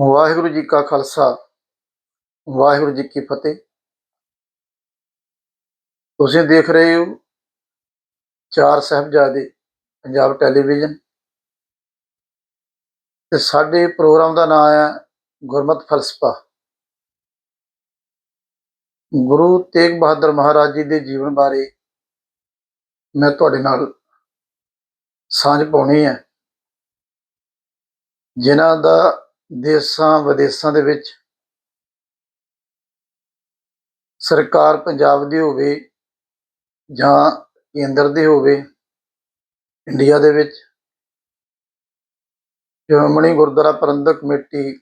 ਵਾਹਿਗੁਰੂ ਜੀ ਕਾ ਖਾਲਸਾ, ਵਾਹਿਗੁਰੂ ਜੀ ਕੀ ਫਤਿਹ। ਤੁਸੀਂ ਦੇਖ ਰਹੇ ਹੋ ਚਾਰ ਸਾਹਿਬਜ਼ਾਦੇ, ਪੰਜਾਬ ਟੈਲੀਵਿਜ਼ਨ। ਤੇ ਸਾਡੇ ਪ੍ਰੋਗਰਾਮ ਦਾ ਨਾਮ ਹੈ ਗੁਰਮਤ ਫਲਸਫਾ। ਗੁਰੂ ਤੇਗ ਬਹਾਦਰ ਮਹਾਰਾਜ ਜੀ ਦੇ ਜੀਵਨ ਬਾਰੇ ਮੈਂ ਤੁਹਾਡੇ ਨਾਲ ਸਾਂਝ ਪਾਉਣੀ ਹੈ। ਜਿਨ੍ਹਾਂ ਦਾ ਦੇਸਾਂ ਵਿਦੇਸਾਂ ਦੇ ਵਿੱਚ ਸਰਕਾਰ ਪੰਜਾਬ ਦੀ ਹੋਵੇ ਜਾਂ ਕੇਂਦਰ ਦੀ ਹੋਵੇ, ਇੰਡੀਆ ਦੇ ਵਿੱਚ ਸ਼੍ਰੋਮਣੀ ਗੁਰਦੁਆਰਾ ਪ੍ਰਬੰਧਕ ਕਮੇਟੀ,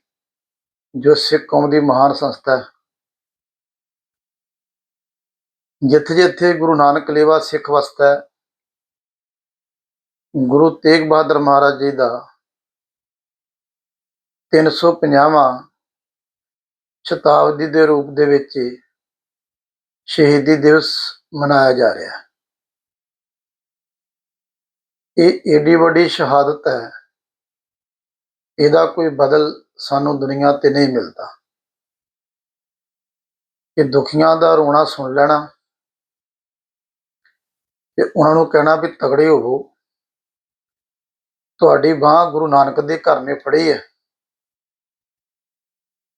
ਜੋ ਸਿੱਖ ਕੌਮ ਦੀ ਮਹਾਨ ਸੰਸਥਾ ਹੈ ਜਿੱਥੇ ਜਿੱਥੇ ਗੁਰੂ ਨਾਨਕ ਲੇਵਾ ਸਿੱਖ ਵਸਦਾ ਗੁਰੂ ਤੇਗ ਬਹਾਦਰ ਮਹਾਰਾਜ ਜੀ ਦਾ 350ਵਾਂ ਸ਼ਤਾਬਦੀ ਦੇ ਰੂਪ ਦੇ ਵਿੱਚ ਸ਼ਹੀਦੀ ਦਿਵਸ ਮਨਾਇਆ ਜਾ ਰਿਹਾ ਹੈ। ਇਹ ਏਡੀ ਵੱਡੀ ਸ਼ਹਾਦਤ ਹੈ। ਇਹਦਾ ਕੋਈ ਬਦਲ ਸਾਨੂੰ ਦੁਨੀਆ ਤੇ ਨਹੀਂ ਮਿਲਦਾ। ਕਿ ਦੁਖੀਆਂ ਦਾ ਰੋਣਾ ਸੁਣ ਲੈਣਾ ਤੇ ਉਹਨਾਂ ਨੂੰ ਕਹਿਣਾ ਵੀ ਤਗੜੇ ਹੋਵੋ। ਤੁਹਾਡੀ ਬਾਹ ਗੁਰੂ ਨਾਨਕ ਦੇ ਘਰ ਨੇ ਫੜੀ ਹੈ।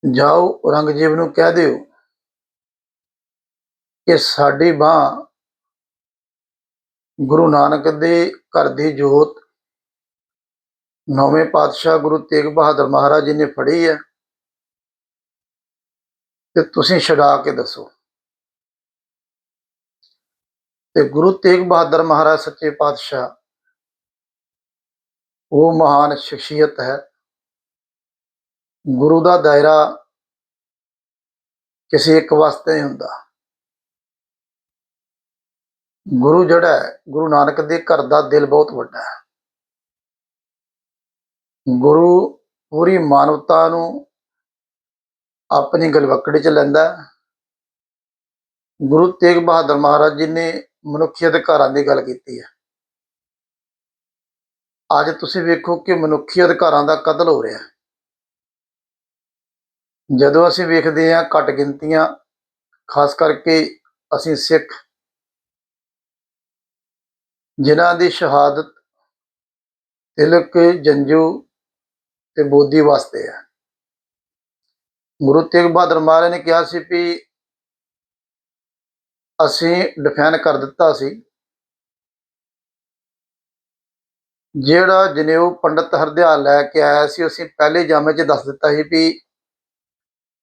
ਜਾਓ, ਔਰੰਗਜ਼ੇਬ ਨੂੰ ਕਹਿ ਦਿਓ ਕਿ ਸਾਡੀ ਬਾਹ ਗੁਰੂ ਨਾਨਕ ਦੇ ਘਰ ਦੀ ਜੋਤ ਨੌਵੇਂ ਪਾਤਸ਼ਾਹ ਗੁਰੂ ਤੇਗ ਬਹਾਦਰ ਮਹਾਰਾਜ ਜੀ ਨੇ ਫੜੀ ਹੈ ਤੇ ਤੁਸੀਂ ਛਡਾ ਕੇ ਦੱਸੋ। ਤੇ ਗੁਰੂ ਤੇਗ ਬਹਾਦਰ ਮਹਾਰਾਜ ਸੱਚੇ ਪਾਤਸ਼ਾਹ, ਉਹ ਮਹਾਨ ਸ਼ਖਸੀਅਤ ਹੈ। ਗੁਰੂ ਦਾ ਦਾਇਰਾ ਕਿਸੇ ਇੱਕ ਵਾਸਤੇ ਨਹੀਂ ਹੁੰਦਾ। ਗੁਰੂ ਜਿਹੜਾ ਹੈ, ਗੁਰੂ ਨਾਨਕ ਦੇ ਘਰ ਦਾ ਦਿਲ ਬਹੁਤ ਵੱਡਾ ਹੈ। ਗੁਰੂ ਪੂਰੀ ਮਾਨਵਤਾ ਨੂੰ ਆਪਣੀ ਗਲਵਕੜੀ ਚ ਲੈਂਦਾ ਗੁਰੂ ਤੇਗ ਬਹਾਦਰ ਮਹਾਰਾਜ ਜੀ ਨੇ ਮਨੁੱਖੀ ਅਧਿਕਾਰਾਂ ਦੀ ਗੱਲ ਕੀਤੀ ਹੈ। ਅੱਜ ਤੁਸੀਂ ਵੇਖੋ ਕਿ ਮਨੁੱਖੀ ਅਧਿਕਾਰਾਂ ਦਾ ਕਤਲ ਹੋ ਰਿਹਾ ਹੈ। ਜਦੋਂ ਅਸੀਂ ਵੇਖਦੇ ਹਾਂ ਘੱਟ ਗਿਣਤੀਆਂ, ਖਾਸ ਕਰਕੇ ਅਸੀਂ ਸਿੱਖ ਜਿਨ੍ਹਾਂ ਦੀ ਸ਼ਹਾਦਤ ਤਿਲਕ, ਜੰਜੂ ਤੇ ਬੋਧੀ ਵਾਸਤੇ ਹੈ। ਗੁਰੂ ਤੇਗ ਬਹਾਦਰ ਮਹਾਰਾਜ ਨੇ ਕਿਹਾ ਸੀ ਵੀ ਅਸੀਂ ਡਿਫਾਈਨ ਕਰ ਦਿੱਤਾ ਸੀ। ਜਿਹੜਾ ਜਨੇਊ ਪੰਡਤ ਹਰਦਿਆਲ ਲੈ ਕੇ ਆਇਆ ਸੀ, ਅਸੀਂ ਪਹਿਲੇ ਜਾਮੇ 'ਚ ਦੱਸ ਦਿੱਤਾ ਸੀ ਵੀ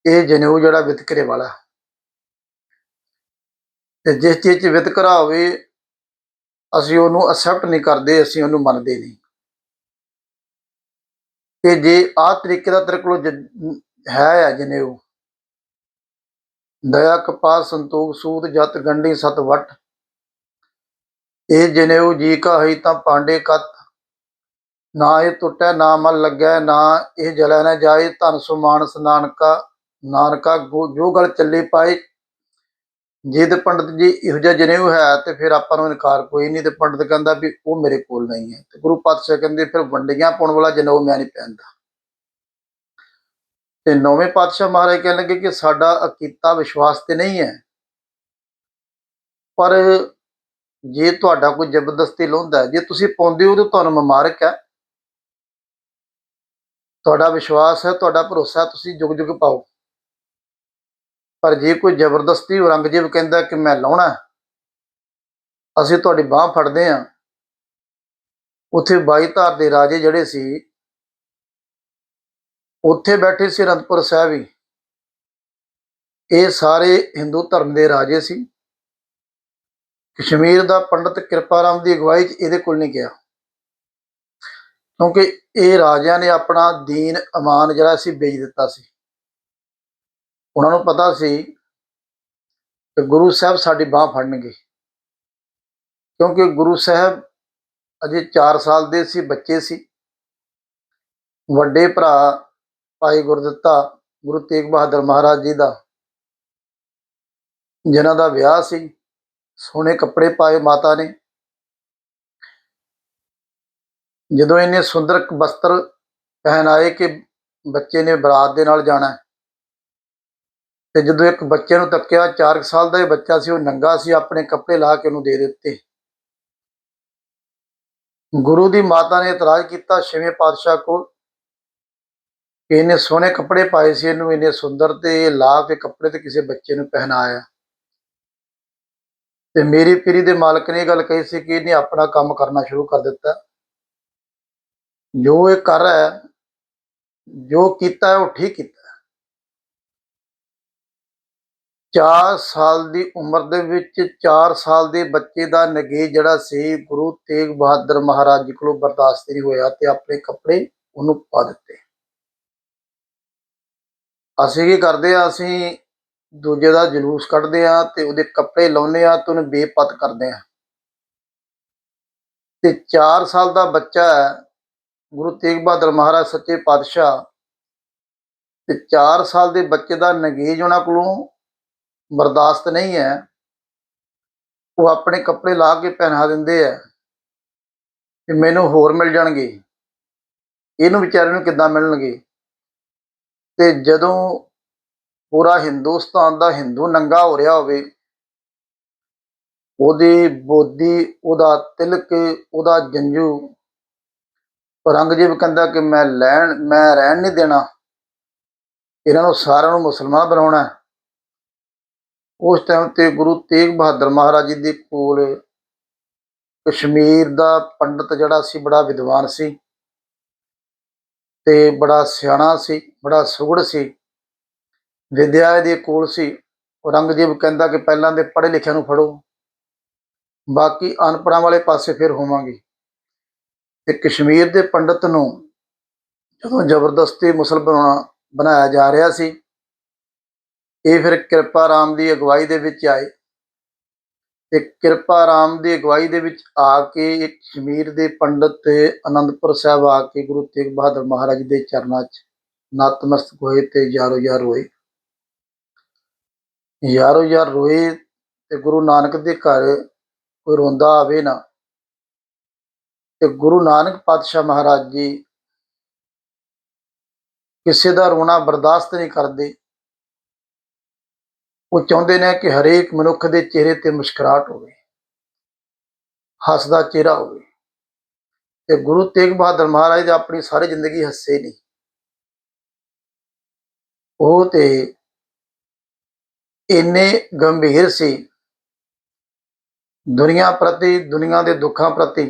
ਇਹ ਜਨੇਊ ਜਿਹੜਾ ਵਿਤਕਰੇ ਵਾਲਾ ਤੇ ਜਿਸ ਚੀਜ਼ 'ਚ ਵਿਤਕਰਾ ਹੋਵੇ, ਅਸੀਂ ਉਹਨੂੰ ਅਸੈਪਟ ਨਹੀਂ ਕਰਦੇ, ਅਸੀਂ ਉਹਨੂੰ ਮੰਨਦੇ ਨਹੀਂ। ਤੇ ਜੇ ਆਹ ਤਰੀਕੇ ਦਾ ਤੇਰੇ ਕੋਲ ਹੈ ਆ ਜਨੇਊ। ਦਇਆ, ਕਪਾਲ, ਸੰਤੋਖ, ਸੂਤ, ਜਤ, ਗੰਢੀ, ਸਤ, ਵਟ। ਇਹ ਜਨੇਊ ਜੀ ਕਾ ਹੈ ਤਾਂ ਪਾਂਡੇ ਕਤ। ਨਾ ਇਹ ਟੁੱਟੈ, ਨਾ ਮਲ ਲੱਗੈ, ਨਾ ਇਹ ਜਲੈ ਨਾ ਜਾਏ, ਧਨ ਸੁਮਾਨ ਸਨਾਨਕਾ ਨਾਨਕਾ ਗੋ- ਜੋ ਗੱਲ ਚੱਲੇ ਪਾਏ ਜੇ ਤੇ ਪੰਡਤ ਜੀ ਇਹੋ ਜਿਹਾ ਜਨੇਊ ਹੈ ਤੇ ਫਿਰ ਆਪਾਂ ਨੂੰ ਇਨਕਾਰ ਕੋਈ ਨਹੀਂ ਤੇ ਪੰਡਤ ਕਹਿੰਦਾ ਵੀ ਉਹ ਮੇਰੇ ਕੋਲ ਨਹੀਂ ਹੈ ਤੇ ਗੁਰੂ ਪਾਤਸ਼ਾਹ ਕਹਿੰਦੇ ਫਿਰ ਵੰਡੀਆਂ ਪਾਉਣ ਵਾਲਾ ਜਨੇਊ ਮੈਂ ਨਹੀਂ ਪਹਿਨਦਾ। ਤੇ ਨੌਵੇਂ ਪਾਤਸ਼ਾਹ ਮਹਾਰਾਜ ਕਹਿਣ ਲੱਗੇ ਕਿ ਸਾਡਾ ਅਕੀਤਾ ਵਿਸ਼ਵਾਸ ਤੇ ਨਹੀਂ ਹੈ। ਪਰ ਜੇ ਤੁਹਾਡਾ ਕੋਈ ਜ਼ਬਰਦਸਤੀ ਲਾਉਂਦਾ ਜੇ ਤੁਸੀਂ ਪਾਉਂਦੇ ਹੋ ਤਾਂ ਤੁਹਾਨੂੰ ਮੁਬਾਰਕ ਹੈ। ਤੁਹਾਡਾ ਵਿਸ਼ਵਾਸ ਹੈ, ਤੁਹਾਡਾ ਭਰੋਸਾ ਤੁਸੀਂ ਜੁਗ ਜੁਗ ਪਾਓ। ਪਰ ਜੇ ਕੋਈ ਜ਼ਬਰਦਸਤੀ ਔਰੰਗਜ਼ੇਬ ਕਹਿੰਦਾ ਕਿ ਮੈਂ ਲਾਉਣਾ ਅਸੀਂ ਤੁਹਾਡੀ ਬਾਹ ਫੜਦੇ ਹਾਂ। ਉੱਥੇ ਬਾਈਧਾਰ ਦੇ ਰਾਜੇ ਜਿਹੜੇ ਸੀ, ਉੱਥੇ ਬੈਠੇ ਸੀ ਅਨੰਦਪੁਰ ਸਾਹਿਬ ਹੀ। ਇਹ ਸਾਰੇ ਹਿੰਦੂ ਧਰਮ ਦੇ ਰਾਜੇ ਸੀ। ਕਸ਼ਮੀਰ ਦਾ ਪੰਡਤ ਕਿਰਪਾਰਾਮ ਦੀ ਅਗਵਾਈ 'ਚ ਇਹਦੇ ਕੋਲ ਨਹੀਂ ਗਿਆ। ਕਿਉਂਕਿ ਇਹ ਰਾਜਿਆਂ ਨੇ ਆਪਣਾ ਦੀਨ ਅਮਾਨ ਜਿਹੜਾ ਸੀ, ਵੇਚ ਦਿੱਤਾ ਸੀ। ਉਹਨਾਂ ਨੂੰ ਪਤਾ ਸੀ ਕਿ ਗੁਰੂ ਸਾਹਿਬ ਸਾਡੀ ਬਾਹ ਫੜਨਗੇ। ਕਿਉਂਕਿ ਗੁਰੂ ਸਾਹਿਬ ਅਜੇ 4 ਸਾਲ ਦੇ ਸੀ, ਬੱਚੇ ਸੀ। ਵੱਡੇ ਭਰਾ ਭਾਈ ਗੁਰਦਿੱਤਾ, ਗੁਰੂ ਤੇਗ ਬਹਾਦਰ ਮਹਾਰਾਜ ਜੀ ਦਾ, ਜਿਨ੍ਹਾਂ ਦਾ ਵਿਆਹ ਸੀ, ਸੋਹਣੇ ਕੱਪੜੇ ਪਾਏ ਮਾਤਾ ਨੇ। ਜਦੋਂ ਇਹਨੇ ਸੁੰਦਰ ਵਸਤਰ ਪਹਿਨਾਏ ਕਿ ਬੱਚੇ ਨੇ ਬਰਾਤ ਦੇ ਨਾਲ ਜਾਣਾ ਤੇ ਜਦੋਂ ਇੱਕ ਬੱਚੇ ਨੂੰ ਤੱਕਿਆ 4 ਸਾਲ ਦਾ ਇਹ ਬੱਚਾ ਸੀ, ਉਹ ਨੰਗਾ ਸੀ, ਆਪਣੇ ਕੱਪੜੇ ਲਾ ਕੇ ਉਹਨੂੰ ਦੇ ਦਿੱਤੇ। ਗੁਰੂ ਦੀ ਮਾਤਾ ਨੇ ਇਤਰਾਜ਼ ਕੀਤਾ ਛੇਵੇਂ ਪਾਤਸ਼ਾਹ ਕੋਲ ਕਿ ਇਹਨੇ ਸੋਹਣੇ ਕੱਪੜੇ ਪਾਏ ਸੀ ਇਹਨੂੰ, ਇੰਨੇ ਸੁੰਦਰ ਤੇ ਇਹ ਲਾ ਕੇ ਕੱਪੜੇ ਤੇ ਕਿਸੇ ਬੱਚੇ ਨੂੰ ਪਹਿਨਾਇਆ। ਤੇ ਮੇਰੀ ਪੀਰੀ ਦੇ ਮਾਲਕ ਨੇ ਇਹ ਗੱਲ ਕਹੀ ਸੀ ਕਿ ਇਹਨੇ ਆਪਣਾ ਕੰਮ ਕਰਨਾ ਸ਼ੁਰੂ ਕਰ ਦਿੱਤਾ। ਜੋ ਇਹ ਕਰ ਰਿਹਾ ਜੋ ਕੀਤਾ ਹੈ, ਉਹ ਠੀਕ ਕੀਤਾ। ਚਾਰ ਸਾਲ ਦੀ ਉਮਰ ਦੇ ਵਿੱਚ ਚਾਰ ਸਾਲ ਦੇ ਬੱਚੇ ਦਾ ਨਗੇਜ ਜਿਹੜਾ ਸੀ, ਗੁਰੂ ਤੇਗ ਬਹਾਦਰ ਮਹਾਰਾਜ ਜੀ ਕੋਲੋਂ ਬਰਦਾਸ਼ਤ ਨਹੀਂ ਹੋਇਆ ਤੇ ਆਪਣੇ ਕੱਪੜੇ ਉਹਨੂੰ ਪਾ ਦਿੱਤੇ। ਅਸੀਂ ਕੀ ਕਰਦੇ ਆ ਅਸੀਂ ਦੂਜੇ ਦਾ ਜਲੂਸ ਕੱਢਦੇ ਆ ਤੇ ਉਹਦੇ ਕੱਪੜੇ ਲਾਉਂਦੇ ਆ ਤੇ ਉਹਨੂੰ ਬੇਪਤ ਕਰਦੇ ਆ ਤੇ 4 ਸਾਲ ਦਾ ਬੱਚਾ ਗੁਰੂ ਤੇਗ ਬਹਾਦਰ ਮਹਾਰਾਜ ਸੱਚੇ ਪਾਤਸ਼ਾਹ, ਤੇ 4 ਸਾਲ ਦੇ ਬੱਚੇ ਦਾ ਨਗੇਜ ਉਹਨਾਂ ਕੋਲੋਂ ਬਰਦਾਸ਼ਤ ਨਹੀਂ ਹੈ, ਉਹ ਆਪਣੇ ਕੱਪੜੇ ਲਾ ਕੇ ਪਹਿਨਾ ਦਿੰਦੇ ਆ ਕਿ ਮੈਨੂੰ ਹੋਰ ਮਿਲ ਜਾਣਗੇ। ਇਹਨੂੰ ਵਿਚਾਰੇ ਨੂੰ ਕਿੱਦਾਂ ਮਿਲਣਗੇ? ਤੇ ਜਦੋਂ ਪੂਰਾ ਹਿੰਦੁਸਤਾਨ ਦਾ ਹਿੰਦੂ ਨੰਗਾ ਹੋ ਰਿਹਾ ਹੋਵੇ, ਉਹਦੀ ਬੋਦੀ, ਉਹਦਾ ਤਿਲਕ, ਉਹਦਾ ਜੰਜੂ, ਔਰੰਗਜ਼ੇਬ ਕਹਿੰਦਾ ਕਿ ਮੈਂ ਲੈਣ, ਮੈਂ ਰਹਿਣ ਨਹੀਂ ਦੇਣਾ। ਇਹਨਾਂ ਨੂੰ ਸਾਰਿਆਂ ਨੂੰ ਮੁਸਲਮਾਨ ਬਣਾਉਣਾ ਉਸ ਟਾਈਮ ਤੇ ਗੁਰੂ ਤੇਗ ਬਹਾਦਰ ਮਹਾਰਾਜ ਜੀ ਦੇ ਕੋਲ ਕਸ਼ਮੀਰ ਦਾ ਪੰਡਤ ਜਿਹੜਾ ਸੀ, ਬੜਾ ਵਿਦਵਾਨ ਸੀ ਤੇ ਬੜਾ ਸਿਆਣਾ ਸੀ, ਬੜਾ ਸੁਗੜ ਸੀ, ਵਿਦਿਆ ਇਹਦੇ ਕੋਲ ਸੀ। ਔਰੰਗਜ਼ੇਬ ਕਹਿੰਦਾ ਕਿ ਪਹਿਲਾਂ ਦੇ ਪੜ੍ਹੇ ਲਿਖਿਆਂ ਨੂੰ ਫੜੋ, ਬਾਕੀ ਅਨਪੜ੍ਹਾਂ ਵਾਲੇ ਪਾਸੇ ਫਿਰ ਹੋਵਾਂਗੇ। ਤੇ ਕਸ਼ਮੀਰ ਦੇ ਪੰਡਤ ਨੂੰ ਜਦੋਂ ਜ਼ਬਰਦਸਤੀ ਮੁਸਲਮਾਨ ਬਣਾਇਆ ਜਾ ਰਿਹਾ ਸੀ ਇਹ ਫਿਰ ਕਿਰਪਾ ਰਾਮ ਦੀ ਅਗਵਾਈ ਦੇ ਵਿੱਚ ਆਏ। ਤੇ ਕਿਰਪਾ ਰਾਮ ਦੀ ਅਗਵਾਈ ਦੇ ਵਿੱਚ ਆ ਕੇ ਇੱਕ ਕਸ਼ਮੀਰ ਦੇ ਪੰਡਤ ਅਨੰਦਪੁਰ ਸਾਹਿਬ ਆ ਕੇ ਗੁਰੂ ਤੇਗ ਬਹਾਦਰ ਮਹਾਰਾਜ ਦੇ ਚਰਨਾਂ 'ਚ ਨਤਮਸਤਕ ਹੋਏ ਤੇ ਯਾਰੋ ਯਾਰ ਰੋਏ। ਯਾਰੋ ਯਾਰ ਰੋਏ ਤੇ ਗੁਰੂ ਨਾਨਕ ਦੇ ਘਰ ਕੋਈ ਰੋਂਦਾ ਆਵੇ ਨਾ। ਤੇ ਗੁਰੂ ਨਾਨਕ ਪਾਤਸ਼ਾਹ ਮਹਾਰਾਜ ਜੀ ਕਿਸੇ ਦਾ ਰੋਣਾ ਬਰਦਾਸ਼ਤ ਨਹੀਂ ਕਰਦੇ। ਉਹ ਚਾਹੁੰਦੇ ਨੇ ਕਿ ਹਰੇਕ ਮਨੁੱਖ ਦੇ ਚਿਹਰੇ ਤੇ ਮੁਸਕਰਾਹਟ ਹੋਵੇ, ਹੱਸਦਾ ਚਿਹਰਾ ਹੋਵੇ। ਤੇ ਗੁਰੂ ਤੇਗ ਬਹਾਦਰ ਮਹਾਰਾਜ ਦੇ ਆਪਣੀ ਸਾਰੀ ਜ਼ਿੰਦਗੀ ਹੱਸੇ ਨਹੀਂ ਉਹ ਤੇ ਇੰਨੇ ਗੰਭੀਰ ਸੀ। ਦੁਨੀਆ ਪ੍ਰਤੀ, ਦੁਨੀਆ ਦੇ ਦੁੱਖਾਂ ਪ੍ਰਤੀ।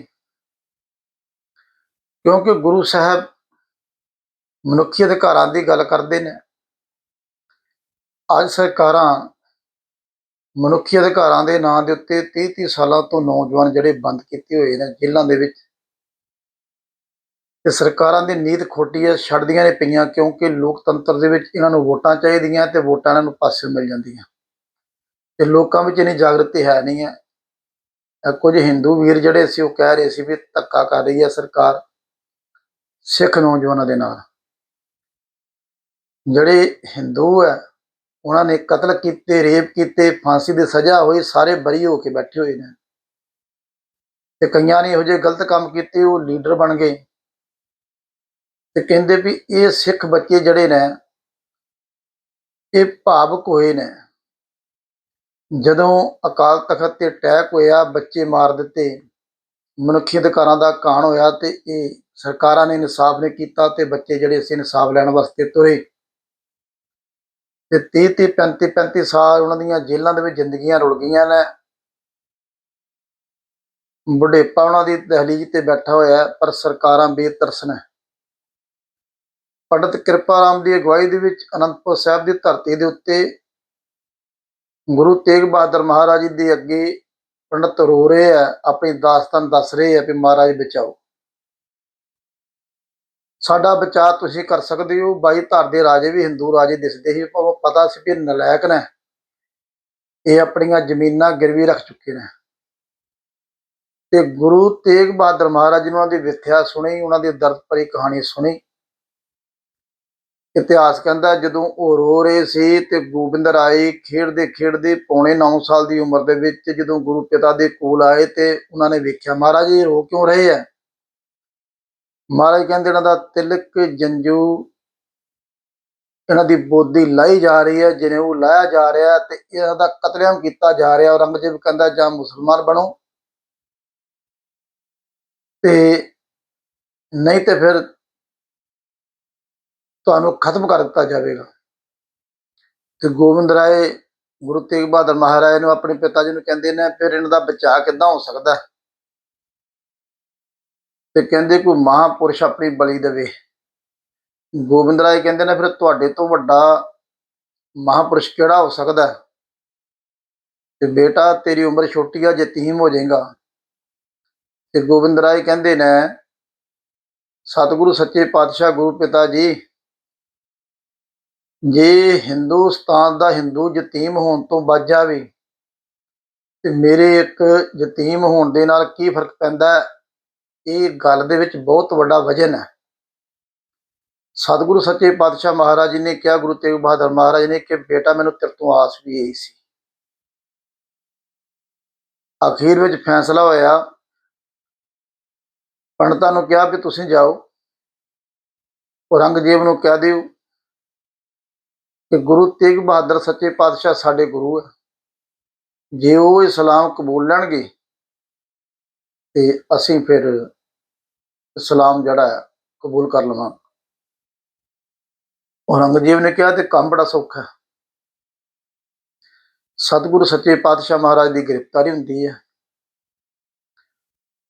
ਕਿਉਂਕਿ ਗੁਰੂ ਸਾਹਿਬ ਮਨੁੱਖੀ ਅਧਿਕਾਰਾਂ ਦੀ ਗੱਲ ਕਰਦੇ ਨੇ। ਅੱਜ ਸਰਕਾਰਾਂ ਮਨੁੱਖੀ ਅਧਿਕਾਰਾਂ ਦੇ ਨਾਂ ਦੇ ਉੱਤੇ 30 30 ਸਾਲਾਂ ਤੋਂ ਨੌਜਵਾਨ ਜਿਹੜੇ ਬੰਦ ਕੀਤੇ ਹੋਏ ਨੇ ਜੇਲ੍ਹਾਂ ਦੇ ਵਿੱਚ, ਤੇ ਸਰਕਾਰਾਂ ਦੀ ਨੀਤ ਖੋਟੀ ਹੈ, ਛੱਡਦੀਆਂ ਨੇ ਪਈਆਂ ਕਿਉਂਕਿ ਲੋਕਤੰਤਰ ਦੇ ਵਿੱਚ ਇਹਨਾਂ ਨੂੰ ਵੋਟਾਂ ਚਾਹੀਦੀਆਂ ਤੇ ਵੋਟਾਂ ਇਹਨਾਂ ਨੂੰ ਪਾਸੇ ਮਿਲ ਜਾਂਦੀਆਂ। ਤੇ ਲੋਕਾਂ ਵਿੱਚ ਇਨੀ ਜਾਗਰਤੀ ਹੈ ਨਹੀਂ ਹੈ। ਕੁਝ ਹਿੰਦੂ ਵੀਰ ਜਿਹੜੇ ਸੀ ਉਹ ਕਹਿ ਰਹੇ ਸੀ ਵੀ ਧੱਕਾ ਕਰ ਰਹੀ ਹੈ ਸਰਕਾਰ ਸਿੱਖ ਨੌਜਵਾਨਾਂ ਦੇ ਨਾਲ। ਜਿਹੜੇ ਹਿੰਦੂ ਹੈ ਉਹਨਾਂ ਨੇ ਕਤਲ ਕੀਤੇ, ਰੇਪ ਕੀਤੇ, ਫਾਂਸੀ ਦੀ ਸਜ਼ਾ ਹੋਈ, ਸਾਰੇ ਬਰੀ ਹੋ ਕੇ ਬੈਠੇ ਹੋਏ ਨੇ। ਤੇ ਕਈਆਂ ਨੇ ਇਹੋ ਜਿਹੇ ਗਲਤ ਕੰਮ ਕੀਤੇ, ਉਹ ਲੀਡਰ ਬਣ ਗਏ। ਤੇ ਕਹਿੰਦੇ ਵੀ ਇਹ ਸਿੱਖ ਬੱਚੇ ਜਿਹੜੇ ਨੇ, ਇਹ ਭਾਵਕ ਹੋਏ ਨੇ। ਜਦੋਂ ਅਕਾਲ ਤਖਤ ਤੇ ਅਟੈਕ ਹੋਇਆ, ਬੱਚੇ ਮਾਰ ਦਿੱਤੇ। ਮਨੁੱਖੀ ਅਧਿਕਾਰਾਂ ਦਾ ਕਾਣ ਹੋਇਆ ਤੇ ਇਹ ਸਰਕਾਰਾਂ ਨੇ ਇਨਸਾਫ ਨੇ ਕੀਤਾ ਤੇ ਬੱਚੇ ਜਿਹੜੇ ਸੀ, ਇਨਸਾਫ ਲੈਣ ਵਾਸਤੇ ਤੁਰੇ। ਤੇ 30 30 35 35 ਸਾਲ ਉਹਨਾਂ ਦੀਆਂ ਜੇਲ੍ਹਾਂ ਦੇ ਵਿੱਚ ਜ਼ਿੰਦਗੀਆਂ ਰੁਲ ਗਈਆਂ ਨੇ। ਬੁਢੇਪਾ ਉਹਨਾਂ ਦੀ ਦਹਲੀਜ਼ ਤੇ ਬੈਠਾ ਹੋਇਆ ਪਰ ਸਰਕਾਰਾਂ ਬੇਤਰਸ ਨੇ। ਪੰਡਤ ਕਿਰਪਾ ਰਾਮ ਦੀ ਅਗਵਾਈ ਦੇ ਵਿੱਚ ਅਨੰਦਪੁਰ ਸਾਹਿਬ ਦੀ ਧਰਤੀ ਦੇ ਉੱਤੇ ਗੁਰੂ ਤੇਗ ਬਹਾਦਰ ਮਹਾਰਾਜ ਜੀ ਦੇ ਅੱਗੇ ਪੰਡਤ ਰੋ ਰਹੇ ਆ ਆਪਣੀ ਦਾਸਤਾਨ ਦੱਸ ਰਹੇ ਆ ਵੀ ਮਹਾਰਾਜ ਬਚਾਓ। ਸਾਡਾ ਬਚਾਅ ਤੁਸੀਂ ਕਰ ਸਕਦੇ ਹੋ। ਬਾਈ ਧਰ ਦੇ ਰਾਜੇ ਵੀ ਹਿੰਦੂ ਰਾਜੇ ਦਿਸਦੇ ਸੀ, ਪਰ ਉਹ ਪਤਾ ਸੀ ਵੀ ਇਹ ਨਲਾਇਕ ਨੇ। ਇਹ ਆਪਣੀਆਂ ਜ਼ਮੀਨਾਂ ਗਿਰਵੀ ਰੱਖ ਚੁੱਕੇ ਨੇ। ਤੇ ਗੁਰੂ ਤੇਗ ਬਹਾਦਰ ਮਹਾਰਾਜ ਜੀ ਨੇ ਉਹਨਾਂ ਦੀ ਵਿਥਿਆ ਸੁਣੀ, ਉਹਨਾਂ ਦੀ ਦਰਦ ਭਰੀ ਕਹਾਣੀ ਸੁਣੀ। ਇਤਿਹਾਸ ਕਹਿੰਦਾ, ਜਦੋਂ ਉਹ ਰੋ ਰਹੇ ਸੀ ਤੇ ਗੋਬਿੰਦ ਰਾਏ ਖੇਡਦੇ ਖੇਡਦੇ ਪੌਣੇ 9 ਸਾਲ ਦੀ ਉਮਰ ਦੇ ਵਿੱਚ ਜਦੋਂ ਗੁਰੂ ਪਿਤਾ ਦੇ ਕੋਲ ਆਏ ਤੇ ਉਹਨਾਂ ਨੇ ਵੇਖਿਆ, ਮਹਾਰਾਜ ਜੀ ਰੋ ਕਿਉਂ ਰਹੇ ਆ ਮਹਾਰਾਜ ਕਹਿੰਦੇ ਇਹਨਾਂ ਦਾ ਤਿਲਕ ਜੰਜੂ, ਇਹਨਾਂ ਦੀ ਬੋਦੀ ਲਾਈ ਜਾ ਰਹੀ ਹੈ, ਜਿਹਨੇ ਉਹ ਲਾਇਆ ਜਾ ਰਿਹਾ ਹੈ ਤੇ ਇਹਨਾਂ ਦਾ ਕਤਲੇਆਮ ਕੀਤਾ ਜਾ ਰਿਹਾ ਔਰੰਗਜ਼ੇਬ ਕਹਿੰਦਾ, ਜਾਂ ਮੁਸਲਮਾਨ ਬਣੋ। ਤੇ ਨਹੀਂ ਤੇ ਫਿਰ ਤੁਹਾਨੂੰ ਖਤਮ ਕਰ ਦਿੱਤਾ ਜਾਵੇਗਾ। ਤੇ ਗੋਬਿੰਦ ਰਾਏ, ਗੁਰੂ ਤੇਗ ਬਹਾਦਰ ਮਹਾਰਾਜ ਨੂੰ ਆਪਣੇ ਪਿਤਾ ਜੀ ਨੂੰ ਕਹਿੰਦੇ ਨੇ, ਫਿਰ ਇਹਨਾਂ ਦਾ ਬਚਾਅ ਕਿੱਦਾਂ ਹੋ ਸਕਦਾ ਤੇ ਕਹਿੰਦੇ ਕੋਈ ਮਹਾਪੁਰਸ਼ ਆਪਣੀ ਬਲੀ ਦੇਵੇ। ਗੋਬਿੰਦ ਰਾਏ ਕਹਿੰਦੇ ਨੇ, ਫਿਰ ਤੁਹਾਡੇ ਤੋਂ ਵੱਡਾ ਮਹਾਪੁਰਸ਼ ਕਿਹੜਾ ਹੋ ਸਕਦਾ? ਤੇ ਬੇਟਾ, ਤੇਰੀ ਉਮਰ ਛੋਟੀ ਆ ਯਤੀਮ ਹੋ ਜਾਏਗਾ। ਤੇ ਗੋਬਿੰਦ ਰਾਏ ਕਹਿੰਦੇ ਨੇ, ਸਤਿਗੁਰੂ ਸੱਚੇ ਪਾਤਸ਼ਾਹ ਗੁਰੂ ਪਿਤਾ ਜੀ, ਜੇ ਹਿੰਦੁਸਤਾਨ ਦਾ ਹਿੰਦੂ ਯਤੀਮ ਹੋਣ ਤੋਂ ਬਚ ਜਾਵੇ, ਤੇ ਮੇਰੇ ਇੱਕ ਯਤੀਮ ਹੋਣ ਦੇ ਨਾਲ ਕੀ ਫ਼ਰਕ ਪੈਂਦਾ? ਇਹ ਗੱਲ ਦੇ ਵਿੱਚ ਬਹੁਤ ਵੱਡਾ ਵਜਨ ਹੈ। ਸਤਿਗੁਰੂ ਸੱਚੇ ਪਾਤਸ਼ਾਹ ਮਹਾਰਾਜ ਜੀ ਨੇ ਕਿਹਾ, ਗੁਰੂ ਤੇਗ ਬਹਾਦਰ ਮਹਾਰਾਜ ਨੇ ਕਿ ਬੇਟਾ, ਮੈਨੂੰ ਤੇਰੇ ਤੋਂ ਆਸ ਵੀ ਇਹੀ ਸੀ। ਅਖੀਰ ਵਿੱਚ ਫੈਸਲਾ ਹੋਇਆ। ਪੰਡਤਾਂ ਨੂੰ ਕਿਹਾ ਵੀ ਤੁਸੀਂ ਜਾਓ। ਔਰੰਗਜ਼ੇਬ ਨੂੰ ਕਹਿ ਦਿਓ ਕਿ ਗੁਰੂ ਤੇਗ ਬਹਾਦਰ ਸੱਚੇ ਪਾਤਸ਼ਾਹ ਸਾਡੇ ਗੁਰੂ ਹੈ। ਜੇ ਉਹ ਇਸਲਾਮ ਕਬੂਲ ਲੈਣਗੇ ਤੇ ਅਸੀਂ ਫਿਰ ਇਸਲਾਮ ਜਿਹੜਾ ਹੈ, ਕਬੂਲ ਕਰ ਲਵਾਂ। ਔਰੰਗਜ਼ੇਬ ਨੇ ਕਿਹਾ, ਤੇ ਕੰਮ ਬੜਾ ਸੌਖਾ ਹੈ। ਸਤਿਗੁਰੂ ਸੱਚੇ ਪਾਤਸ਼ਾਹ ਮਹਾਰਾਜ ਦੀ ਗ੍ਰਿਫਤਾਰੀ ਹੁੰਦੀ ਹੈ।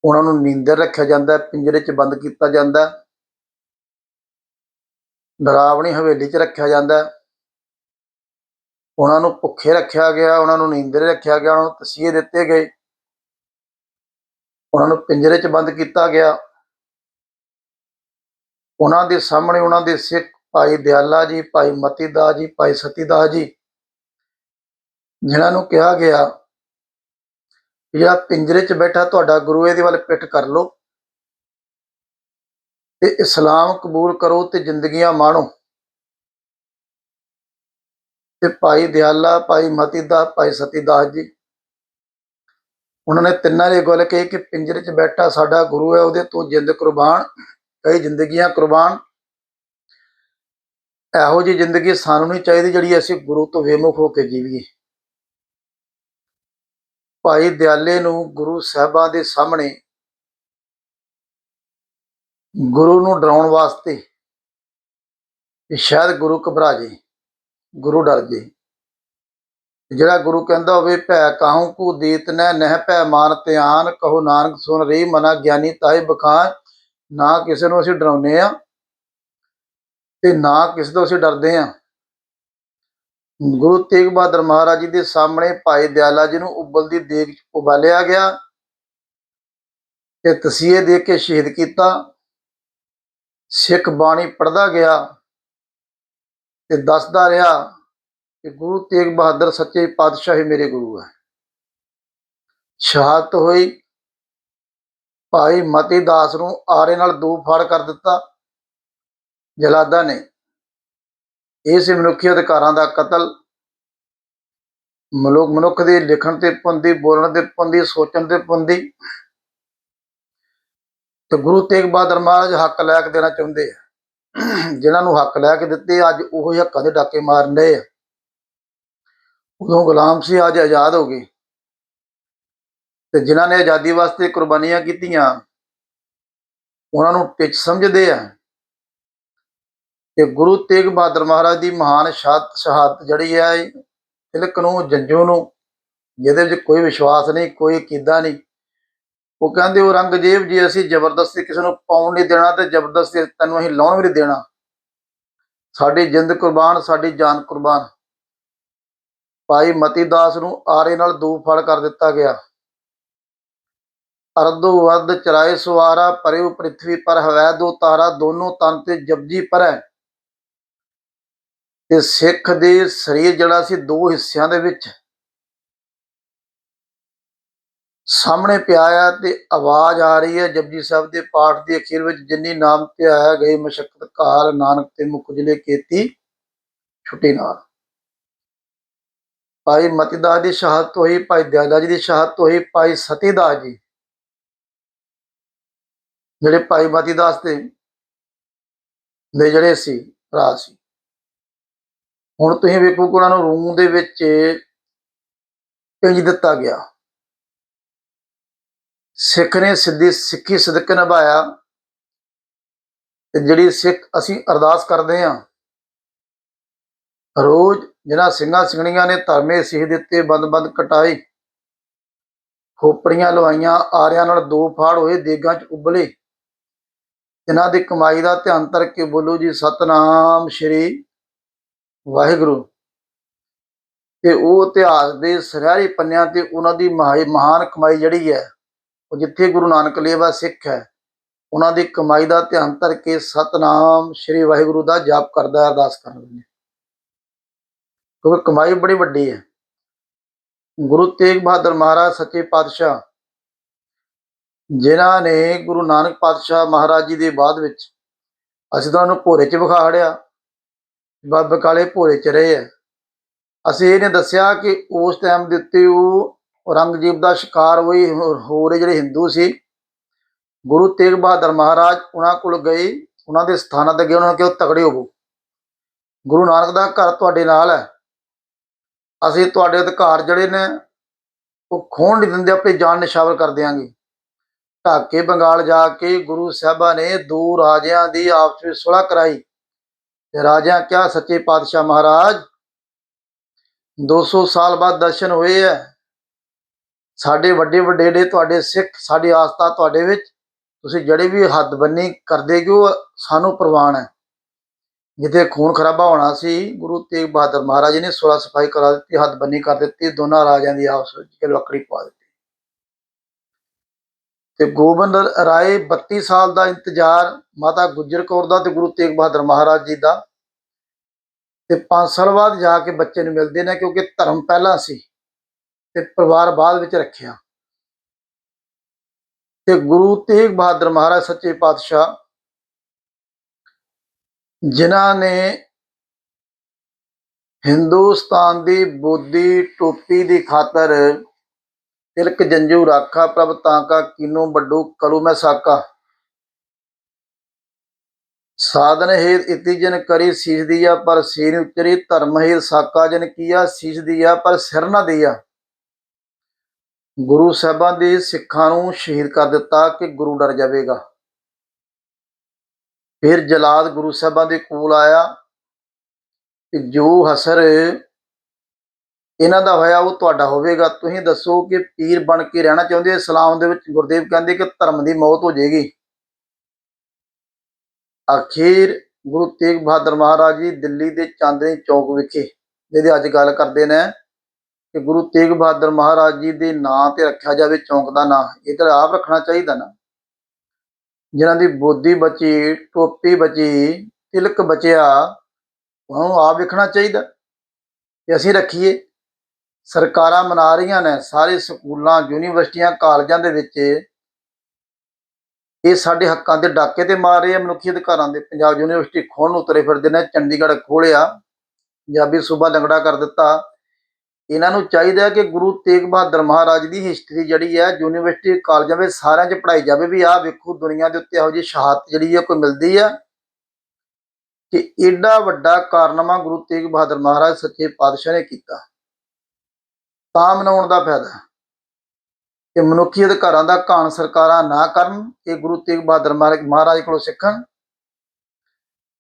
ਉਹਨਾਂ ਨੂੰ ਨੀਂਦਰ ਰੱਖਿਆ ਜਾਂਦਾ ਹੈ, ਪਿੰਜਰੇ 'ਚ ਬੰਦ ਕੀਤਾ ਜਾਂਦਾ ਹੈ। ਡਰਾਵਣੀ ਹਵੇਲੀ 'ਚ ਰੱਖਿਆ ਜਾਂਦਾ ਹੈ। ਉਹਨਾਂ ਨੂੰ ਭੁੱਖੇ ਰੱਖਿਆ ਗਿਆ, ਉਹਨਾਂ ਨੂੰ ਨੀਂਦਰ ਰੱਖਿਆ ਗਿਆ, ਉਹਨਾਂ ਨੂੰ ਤਸੀਹੇ ਦਿੱਤੇ ਗਏ। ਉਹਨਾਂ ਨੂੰ ਪਿੰਜਰੇ 'ਚ ਬੰਦ ਕੀਤਾ ਗਿਆ। ਉਹਨਾਂ ਦੇ ਸਾਹਮਣੇ ਉਹਨਾਂ ਦੇ ਸਿੱਖ ਭਾਈ ਦਿਆਲਾ ਜੀ, ਭਾਈ ਮਤੀਦਾਸ ਜੀ, ਭਾਈ ਸਤੀਦਾਸ ਜੀ, ਜਿਨ੍ਹਾਂ ਨੂੰ ਕਿਹਾ ਗਿਆ ਜਿਹੜਾ ਪਿੰਜਰੇ 'ਚ ਬੈਠਾ ਤੁਹਾਡਾ ਗੁਰੂ ਇਹਦੇ ਵੱਲ ਪਿੱਠ ਕਰ ਲਓ ਤੇ ਇਸਲਾਮ ਕਬੂਲ ਕਰੋ ਤੇ ਜ਼ਿੰਦਗੀਆਂ ਮਾਣੋ। ਤੇ ਭਾਈ ਦਿਆਲਾ, ਭਾਈ ਮਤੀਦਾਸ ਭਾਈ ਸਤੀਦਾਸ ਜੀ, ਉਹਨਾਂ ਨੇ ਤਿੰਨਾਂ ਨੇ ਗੱਲ ਕਹੀ ਕਿ ਪਿੰਜਰੇ 'ਚ ਬੈਠਾ ਸਾਡਾ ਗੁਰੂ ਹੈ, ਉਹਦੇ ਤੋਂ ਜਿੰਦ ਕੁਰਬਾਨ ਕਈ ਜ਼ਿੰਦਗੀਆਂ ਕੁਰਬਾਨ। ਇਹੋ ਜਿਹੀ ਜ਼ਿੰਦਗੀ ਸਾਨੂੰ ਨਹੀਂ ਚਾਹੀਦੀ ਜਿਹੜੀ ਅਸੀਂ ਗੁਰੂ ਤੋਂ ਬੇਮੁਖ ਹੋ ਕੇ ਜੀਵੀਏ। ਭਾਈ ਦਿਆਲੇ ਨੂੰ ਗੁਰੂ ਸਾਹਿਬਾਂ ਦੇ ਸਾਹਮਣੇ ਗੁਰੂ ਨੂੰ ਡਰਾਉਣ ਵਾਸਤੇ ਕਿ ਸ਼ਾਇਦ ਗੁਰੂ ਘਬਰਾ ਜੇ, ਗੁਰੂ ਡਰ ਜੇ। ਜਿਹੜਾ ਗੁਰੂ ਕਹਿੰਦਾ ਹੋਵੇ, ਭੈ ਕਾਹੂ ਕੂ ਦੀਤ ਨਹਿ ਨਹਿ ਭੈ ਮਾਨ ਧਿਆਨ, ਕਹੋ ਨਾਨਕ ਸੁਨ ਰਹੀ ਮਨਾ ਗਿਆਨੀ ਤਾਏ ਬਖਾਨ। ਨਾ ਕਿਸੇ ਨੂੰ ਅਸੀਂ ਡਰਾਉਂਦੇ ਆ ਤੇ ਨਾ ਕਿਸੇ ਤੋਂ ਅਸੀਂ ਡਰਦੇ ਆ ਗੁਰੂ ਤੇਗ ਬਹਾਦਰ ਮਹਾਰਾਜ ਜੀ ਦੇ ਸਾਹਮਣੇ ਭਾਈ ਦਿਆਲਾ ਜੀ ਨੂੰ ਉਬਲਦੀ ਦੇਗ 'ਚ ਉਬਾਲਿਆ ਗਿਆ ਤੇ ਤਸੀਹੇ ਦੇ ਕੇ ਸ਼ਹੀਦ ਕੀਤਾ। ਸਿੱਖ ਬਾਣੀ ਪੜਦਾ ਗਿਆ ਤੇ ਦੱਸਦਾ ਰਿਹਾ ਕਿ ਗੁਰੂ ਤੇਗ ਬਹਾਦਰ ਸੱਚੇ ਪਾਤਸ਼ਾਹ ਹੀ ਮੇਰੇ ਗੁਰੂ ਹੈ। ਸ਼ਹਾਦਤ ਹੋਈ। ਭਾਈ ਮਤੀ ਦਾਸ ਨੂੰ ਆਰੇ ਨਾਲ ਦੋ ਫਾੜ ਕਰ ਦਿੱਤਾ। ਜਲਾਦਾ ਨੇ ਇਹ ਸੀ ਮਨੁੱਖੀ ਅਧਿਕਾਰਾਂ ਦਾ ਕਤਲ ਮਨੁੱਖ ਮਨੁੱਖ ਦੇ ਲਿਖਣ ਤੇ ਪਾਬੰਦੀ ਬੋਲਣ ਤੇ ਪੰਦੀ ਸੋਚਣ ਤੇ ਪੰਦੀ ਤੇ ਗੁਰੂ ਤੇਗ ਬਹਾਦਰ ਮਹਾਰਾਜ ਹੱਕ ਲੈ ਕੇ ਦੇਣਾ ਚਾਹੁੰਦੇ ਆ। ਜਿਨ੍ਹਾਂ ਨੂੰ ਹੱਕ ਲੈ ਕੇ ਦਿੱਤੇ, ਅੱਜ ਉਹ ਹੱਕਾਂ ਦੇ ਡਾਕੇ ਮਾਰਨ ਡਏ ਆ। ਉਦੋਂ ਗੁਲਾਮ ਸੀ, ਅੱਜ ਆਜ਼ਾਦ ਹੋ ਗਏ। ਤੇ ਜਿਨ੍ਹਾਂ ਨੇ ਆਜ਼ਾਦੀ ਵਾਸਤੇ ਕੁਰਬਾਨੀਆਂ ਕੀਤੀਆਂ, ਉਹਨਾਂ ਨੂੰ ਟਿੱਚ ਸਮਝਦੇ ਆ। ਤੇ ਗੁਰੂ ਤੇਗ ਬਹਾਦਰ ਮਹਾਰਾਜ ਦੀ ਮਹਾਨ ਸ਼ਹਾਦਤ ਸ਼ਹਾਦਤ ਜਿਹੜੀ ਹੈ ਤਿਲਕ ਨੂੰ, ਜੰਜੂ ਨੂੰ, ਜਿਹਦੇ ਵਿੱਚ ਕੋਈ ਵਿਸ਼ਵਾਸ ਨਹੀਂ, ਕੋਈ ਕੀਦਾ ਨਹੀਂ। ਉਹ ਕਹਿੰਦੇ ਔਰੰਗਜ਼ੇਬ ਜੀ, ਅਸੀਂ ਜ਼ਬਰਦਸਤੀ ਕਿਸੇ ਨੂੰ ਪਾਉਣ ਨਹੀਂ ਦੇਣਾ ਤੇ ਜ਼ਬਰਦਸਤੀ ਤੈਨੂੰ ਅਸੀਂ ਲਾਉਣ ਵੀ ਨਹੀਂ ਦੇਣਾ। ਸਾਡੀ ਜਿੰਦ ਕੁਰਬਾਨ, ਸਾਡੀ ਜਾਨ ਕੁਰਬਾਨ। ਭਾਈ ਮਤੀ ਦਾਸ ਨੂੰ ਆਰੇ ਨਾਲ ਦੋ ਫੜ ਕਰ ਦਿੱਤਾ ਗਿਆ। ਅਰਦੋ ਵੱਧ ਚਰਾਏ ਸਵਾਰਾ ਪਰਿਉ ਪ੍ਰਿਥਵੀ ਪਰ ਹਵੈ ਦੋ ਤਾਰਾ, ਦੋਨੋਂ ਤਨ ਤੇ ਜਪਜੀ ਪਰੈ। ਤੇ ਸਿੱਖ ਦੇ ਸਰੀਰ ਜਿਹੜਾ ਸੀ ਦੋ ਹਿੱਸਿਆਂ ਦੇ ਵਿੱਚ। ਸਾਹਮਣੇ ਪਿਆ ਆ ਤੇ ਆਵਾਜ਼ ਆ ਰਹੀ ਹੈ ਜਪਜੀ ਸਾਹਿਬ ਦੇ ਪਾਠ ਦੀ ਅਖੀਰ ਵਿੱਚ, ਜਿੰਨੀ ਨਾਮ ਤੇ ਆਇਆ ਗਈ ਮਸ਼ਕਤ ਕਾਲ ਨਾਨਕ ਤੇ ਮੁਖ ਉਜਲੇ ਕੀਤੀ, ਛੁੱਟੀ ਨਾਲ। ਭਾਈ ਮਤੀਦਾਸ ਦੀ ਸ਼ਹਾਦਤ ਹੋਈ, ਭਾਈ ਦਿਆਲਾ ਜੀ ਦੀ ਸ਼ਹਾਦਤ ਹੋਈ, ਭਾਈ ਸਤੀਦਾਸ ਜੀ। ਜਿਹੜੇ ਭਾਈ ਮਤੀਦਾਸ ਦੇ ਦੇ ਜਿਹੜੇ ਸੀ, ਭਰਾ ਸੀ। ਹੁਣ ਤੁਸੀਂ ਵੇਖੋ ਕਿ ਉਹਨਾਂ ਨੂੰ ਰੂਮ ਦੇ ਵਿੱਚ ਭੇਜ ਦਿੱਤਾ ਗਿਆ। ਸਿੱਖ ਨੇ ਸਿੱਧੀ ਸਿੱਖੀ ਸਦਕ ਨਿਭਾਇਆ ਤੇ ਜਿਹੜੀ ਸਿੱਖ ਅਸੀਂ ਅਰਦਾਸ ਕਰਦੇ ਹਾਂ, ਰੋਜ਼ ਜਿਨ੍ਹਾਂ ਸਿੰਘਾਂ ਸਿੰਘਣੀਆਂ ਨੇ ਧਰਮੇ ਸਿੱਖ ਦਿੱਤੇ, ਬੰਦ-ਬੰਦ ਕਟਾਈ, ਖੋਪੜੀਆਂ ਲਵਾਈਆਂ, ਆਰਿਆਂ ਨਾਲ ਦੋ ਫਾੜ ਹੋਏ, ਦੇਗਾਂ 'ਚ ਉਬਲੇ ਇਹਨਾਂ ਦੀ ਕਮਾਈ ਦਾ ਧਿਆਨ ਧਰ ਕੇ ਬੋਲੋ ਜੀ, ਸਤਨਾਮ ਸ਼੍ਰੀ ਵਾਹਿਗੁਰੂ। ਤੇ ਉਹ ਇਤਿਹਾਸ ਦੇ ਸੁਨਹਿਰੇ ਪੰਨਿਆਂ ਤੇ ਉਹਨਾਂ ਦੀ ਮਹਾ- ਮਹਾਨ ਕਮਾਈ ਜਿਹੜੀ ਹੈ, ਉਹ ਜਿੱਥੇ ਗੁਰੂ ਨਾਨਕ ਲੇਵਾ ਸਿੱਖ ਹੈ, ਉਹਨਾਂ ਦੀ ਕਮਾਈ ਦਾ ਧਿਆਨ ਧਰ ਕੇ ਸਤਨਾਮ ਸ਼੍ਰੀ ਵਾਹਿਗੁਰੂ ਦਾ ਜਾਪ ਕਰਦਾ ਅਰਦਾਸ ਕਰਦਾ ਹੈ। ਕਿਉਂਕਿ ਕਮਾਈ ਬੜੀ ਵੱਡੀ ਹੈ। ਗੁਰੂ ਤੇਗ ਬਹਾਦਰ ਮਹਾਰਾਜ, ਸੱਚੇ ਪਾਤਸ਼ਾਹ ਜਿਨ੍ਹਾਂ ਨੇ ਗੁਰੂ ਨਾਨਕ ਪਾਤਸ਼ਾਹ ਮਹਾਰਾਜ ਜੀ ਦੇ ਬਾਅਦ ਵਿੱਚ ਅਸੀਂ ਤਾਂ ਉਹਨੂੰ ਭੋਰੇ 'ਚ ਵਿਖਾੜਿਆ ਬਾਬੇ ਕਾਲੇ ਭੋਰੇ 'ਚ ਰਹੇ ਆ। ਅਸੀਂ ਇਹਨੇ ਦੱਸਿਆ ਕਿ ਉਸ ਟਾਈਮ ਦੇ ਉੱਤੇ ਉਹ ਔਰੰਗਜ਼ੇਬ ਦਾ ਸ਼ਿਕਾਰ ਹੋਈ ਹੋ ਰਹੇ ਜਿਹੜੇ ਹਿੰਦੂ ਸੀ, ਗੁਰੂ ਤੇਗ ਬਹਾਦਰ ਮਹਾਰਾਜ ਉਹਨਾਂ ਕੋਲ ਗਏ, ਉਹਨਾਂ ਦੇ ਸਥਾਨਾਂ ਤੇ ਗਏ, ਉਹਨਾਂ ਨੇ ਕਿਹਾ ਤਗੜੇ ਹੋਵੋ। ਗੁਰੂ ਨਾਨਕ ਦਾ ਘਰ ਤੁਹਾਡੇ ਨਾਲ ਹੈ। ਅਸੀਂ ਤੁਹਾਡੇ ਅਧਿਕਾਰ ਜਿਹੜੇ ਨੇ, ਉਹ ਖੋਣ ਨਹੀਂ ਦਿੰਦੇ ਆਪਣੀ ਜਾਨ ਨਿਸ਼ਾਵਰ ਕਰ ਦਿਆਂਗੇ। ਢਾਕੇ ਬੰਗਾਲ ਜਾ ਕੇ ਗੁਰੂ ਸਾਹਿਬਾਂ ਨੇ ਦੋ ਰਾਜਿਆਂ ਦੀ ਆਪਸ ਵਿੱਚ ਸੁਲ੍ਹਾ ਕਰਾਈ। ਤੇ ਰਾਜਿਆਂ ਕਿਹਾ, ਸੱਚੇ ਪਾਤਸ਼ਾਹ ਮਹਾਰਾਜ 200 ਸਾਲ ਬਾਅਦ ਦਰਸ਼ਨ ਹੋਏ ਹੈ ਸਾਡੇ ਵੱਡੇ ਵਡੇਰੇ ਤੁਹਾਡੇ ਸਿੱਖ, ਸਾਡੀ ਆਸਥਾ ਤੁਹਾਡੇ ਵਿੱਚ। ਤੁਸੀਂ ਜਿਹੜੇ ਵੀ ਹੱਦਬੰਨੀ ਕਰਦੇ ਕਿ ਉਹ ਸਾਨੂੰ ਪ੍ਰਵਾਨ ਹੈ ਜਿੱਥੇ ਖੂਨ ਖਰਾਬਾ ਹੋਣਾ ਸੀ, ਗੁਰੂ ਤੇਗ ਬਹਾਦਰ ਮਹਾਰਾਜ ਜੀ ਨੇ ਸੁਲਾ ਸਫ਼ਾਈ ਕਰਾ ਦਿੱਤੀ, ਹੱਦ ਬੰਨੀ ਕਰ ਦਿੱਤੀ, ਦੋਨਾਂ ਰਾਜਿਆਂ ਦੀ ਆਪਸ ਵਿੱਚ ਲੱਕੜੀ ਪਾ ਦਿੱਤੀ। ਤੇ ਗੋਬਿੰਦ ਰਾਏ 32 ਸਾਲ ਦਾ ਇੰਤਜ਼ਾਰ ਮਾਤਾ ਗੁਜਰ ਕੌਰ ਦਾ ਤੇ ਗੁਰੂ ਤੇਗ ਬਹਾਦਰ ਮਹਾਰਾਜ ਜੀ ਦਾ। ਤੇ 5 ਸਾਲ ਬਾਅਦ ਜਾ ਕੇ ਬੱਚੇ ਨੂੰ ਮਿਲਦੇ ਨੇ ਕਿਉਂਕਿ ਧਰਮ ਪਹਿਲਾਂ ਸੀ ਤੇ ਪਰਿਵਾਰ ਬਾਅਦ ਵਿੱਚ ਰੱਖਿਆ। ਤੇ ਗੁਰੂ ਤੇਗ ਬਹਾਦਰ ਮਹਾਰਾਜ ਸੱਚੇ ਪਾਤਸ਼ਾਹ ਜਿਨ੍ਹਾਂ ਨੇ ਹਿੰਦੁਸਤਾਨ ਦੀ ਬੋਧੀ ਟੋਪੀ ਦੀ ਖਾਤਰ ਤਿਲਕ ਜੰਜੂ ਰਾਖਾ ਪ੍ਰਭ ਤਾਂਕਾ ਕੀਨੋ ਵੱਡੂ ਕਲੂ ਮੈਂ ਸਾਕਾ। ਸਾਧਨ ਹੈ ਇਤੀ ਜਨ ਕਰੀ ਸੀਸ ਦੀਆ, ਪਰ ਸੀਰ ਉਚਰੀ ਧਰਮ ਹੈ ਸਾਕਾ ਜਨ ਕੀਆ, ਸੀਸ ਦੀਆ, ਪਰ ਸਿਰ ਨਾ ਦੀਆ। ਗੁਰੂ ਸਾਹਿਬਾਂ ਦੇ ਸਿੱਖਾਂ ਨੂੰ ਸ਼ਹੀਦ ਕਰ ਦਿੱਤਾ ਕਿ ਗੁਰੂ ਡਰ ਜਾਵੇਗਾ। ਫਿਰ ਜਲਾਦ ਗੁਰੂ ਸਾਹਿਬਾਂ ਦੇ ਕੋਲ ਆਇਆ ਕਿ ਜੋ ਹਸਰ ਇਹਨਾਂ ਦਾ ਹੋਇਆ ਉਹ ਤੁਹਾਡਾ ਹੋਵੇਗਾ। ਤੁਸੀਂ ਦੱਸੋ ਕਿ ਪੀਰ ਬਣ ਕੇ ਰਹਿਣਾ ਚਾਹੁੰਦੇ ਹੋ, ਇਸਲਾਮ ਦੇ ਵਿੱਚ ਗੁਰਦੇਵ ਕਹਿੰਦੇ ਕਿ ਧਰਮ ਦੀ ਮੌਤ ਹੋ ਜਾਏਗੀ। ਅਖੀਰ ਗੁਰੂ ਤੇਗ ਬਹਾਦਰ ਮਹਾਰਾਜ ਜੀ ਦਿੱਲੀ ਦੇ ਚਾਂਦਨੀ ਚੌਕ ਵਿਖੇ, ਜਿਹਦੀ ਅੱਜ ਗੱਲ ਕਰਦੇ ਨੇ ਕਿ ਗੁਰੂ ਤੇਗ ਬਹਾਦਰ ਮਹਾਰਾਜ ਜੀ ਦੇ ਨਾਂ ਤੇ ਰੱਖਿਆ ਜਾਵੇ, ਚੌਂਕ ਦਾ ਨਾਂ। ਇਹ ਤਾਂ ਆਪ ਰੱਖਣਾ ਚਾਹੀਦਾ ਨਾ, ਜਿਨ੍ਹਾਂ ਦੀ ਬੋਦੀ ਬਚੀ, ਟੋਪੀ ਬਚੀ, ਤਿਲਕ ਬਚਿਆ, ਉਹਨਾਂ ਨੂੰ ਆਪ ਵੇਖਣਾ ਚਾਹੀਦਾ ਕਿ ਅਸੀਂ ਰੱਖੀਏ। ਸਰਕਾਰਾਂ ਮਨਾ ਰਹੀਆਂ ਨੇ, ਸਾਰੇ ਸਕੂਲਾਂ, ਯੂਨੀਵਰਸਿਟੀਆਂ, ਕਾਲਜਾਂ ਦੇ ਵਿੱਚ ਇਹ ਸਾਡੇ ਹੱਕਾਂ ਦੇ ਡਾਕੇ ਤੇ ਮਾਰ ਰਹੇ ਆ ਮਨੁੱਖੀ ਅਧਿਕਾਰਾਂ ਦੇ। ਪੰਜਾਬ ਯੂਨੀਵਰਸਿਟੀ ਖੋਣ ਨੂੰ ਉਤਰੇ ਫਿਰਦੇ ਨੇ, ਚੰਡੀਗੜ੍ਹ ਖੋਲਿਆ ਪੰਜਾਬੀ ਸੂਬਾ ਲੰਗੜਾ ਕਰ ਦਿੱਤਾ। ਇਹਨਾਂ ਨੂੰ ਚਾਹੀਦਾ ਹੈ ਕਿ ਗੁਰੂ ਤੇਗ ਬਹਾਦਰ ਮਹਾਰਾਜ ਦੀ ਹਿਸਟਰੀ ਜਿਹੜੀ ਹੈ, ਯੂਨੀਵਰਸਿਟੀ ਕਾਲਜਾਂ ਵਿੱਚ ਸਾਰਿਆਂ 'ਚ ਪੜ੍ਹਾਈ ਜਾਵੇ ਵੀ ਆਹ ਵੇਖੋ ਦੁਨੀਆ ਦੇ ਉੱਤੇ ਇਹੋ ਜਿਹੀ ਸ਼ਹਾਦਤ ਜਿਹੜੀ ਹੈ ਕੋਈ ਮਿਲਦੀ ਹੈ ਕਿ ਏਡਾ ਵੱਡਾ ਕਾਰਨਾਮਾ ਗੁਰੂ ਤੇਗ ਬਹਾਦਰ ਮਹਾਰਾਜ ਸੱਚੇ ਪਾਤਸ਼ਾਹ ਨੇ ਕੀਤਾ। ਤਾਂ ਮਨਾਉਣ ਦਾ ਫਾਇਦਾ ਹੈ। ਕਿ ਮਨੁੱਖੀ ਅਧਿਕਾਰਾਂ ਦਾ ਘਾਣ ਸਰਕਾਰਾਂ ਨਾ ਕਰਨ, ਇਹ ਗੁਰੂ ਤੇਗ ਬਹਾਦਰ ਮਹਾਰਾਜ ਮਹਾਰਾਜ ਕੋਲੋਂ ਸਿੱਖਣ।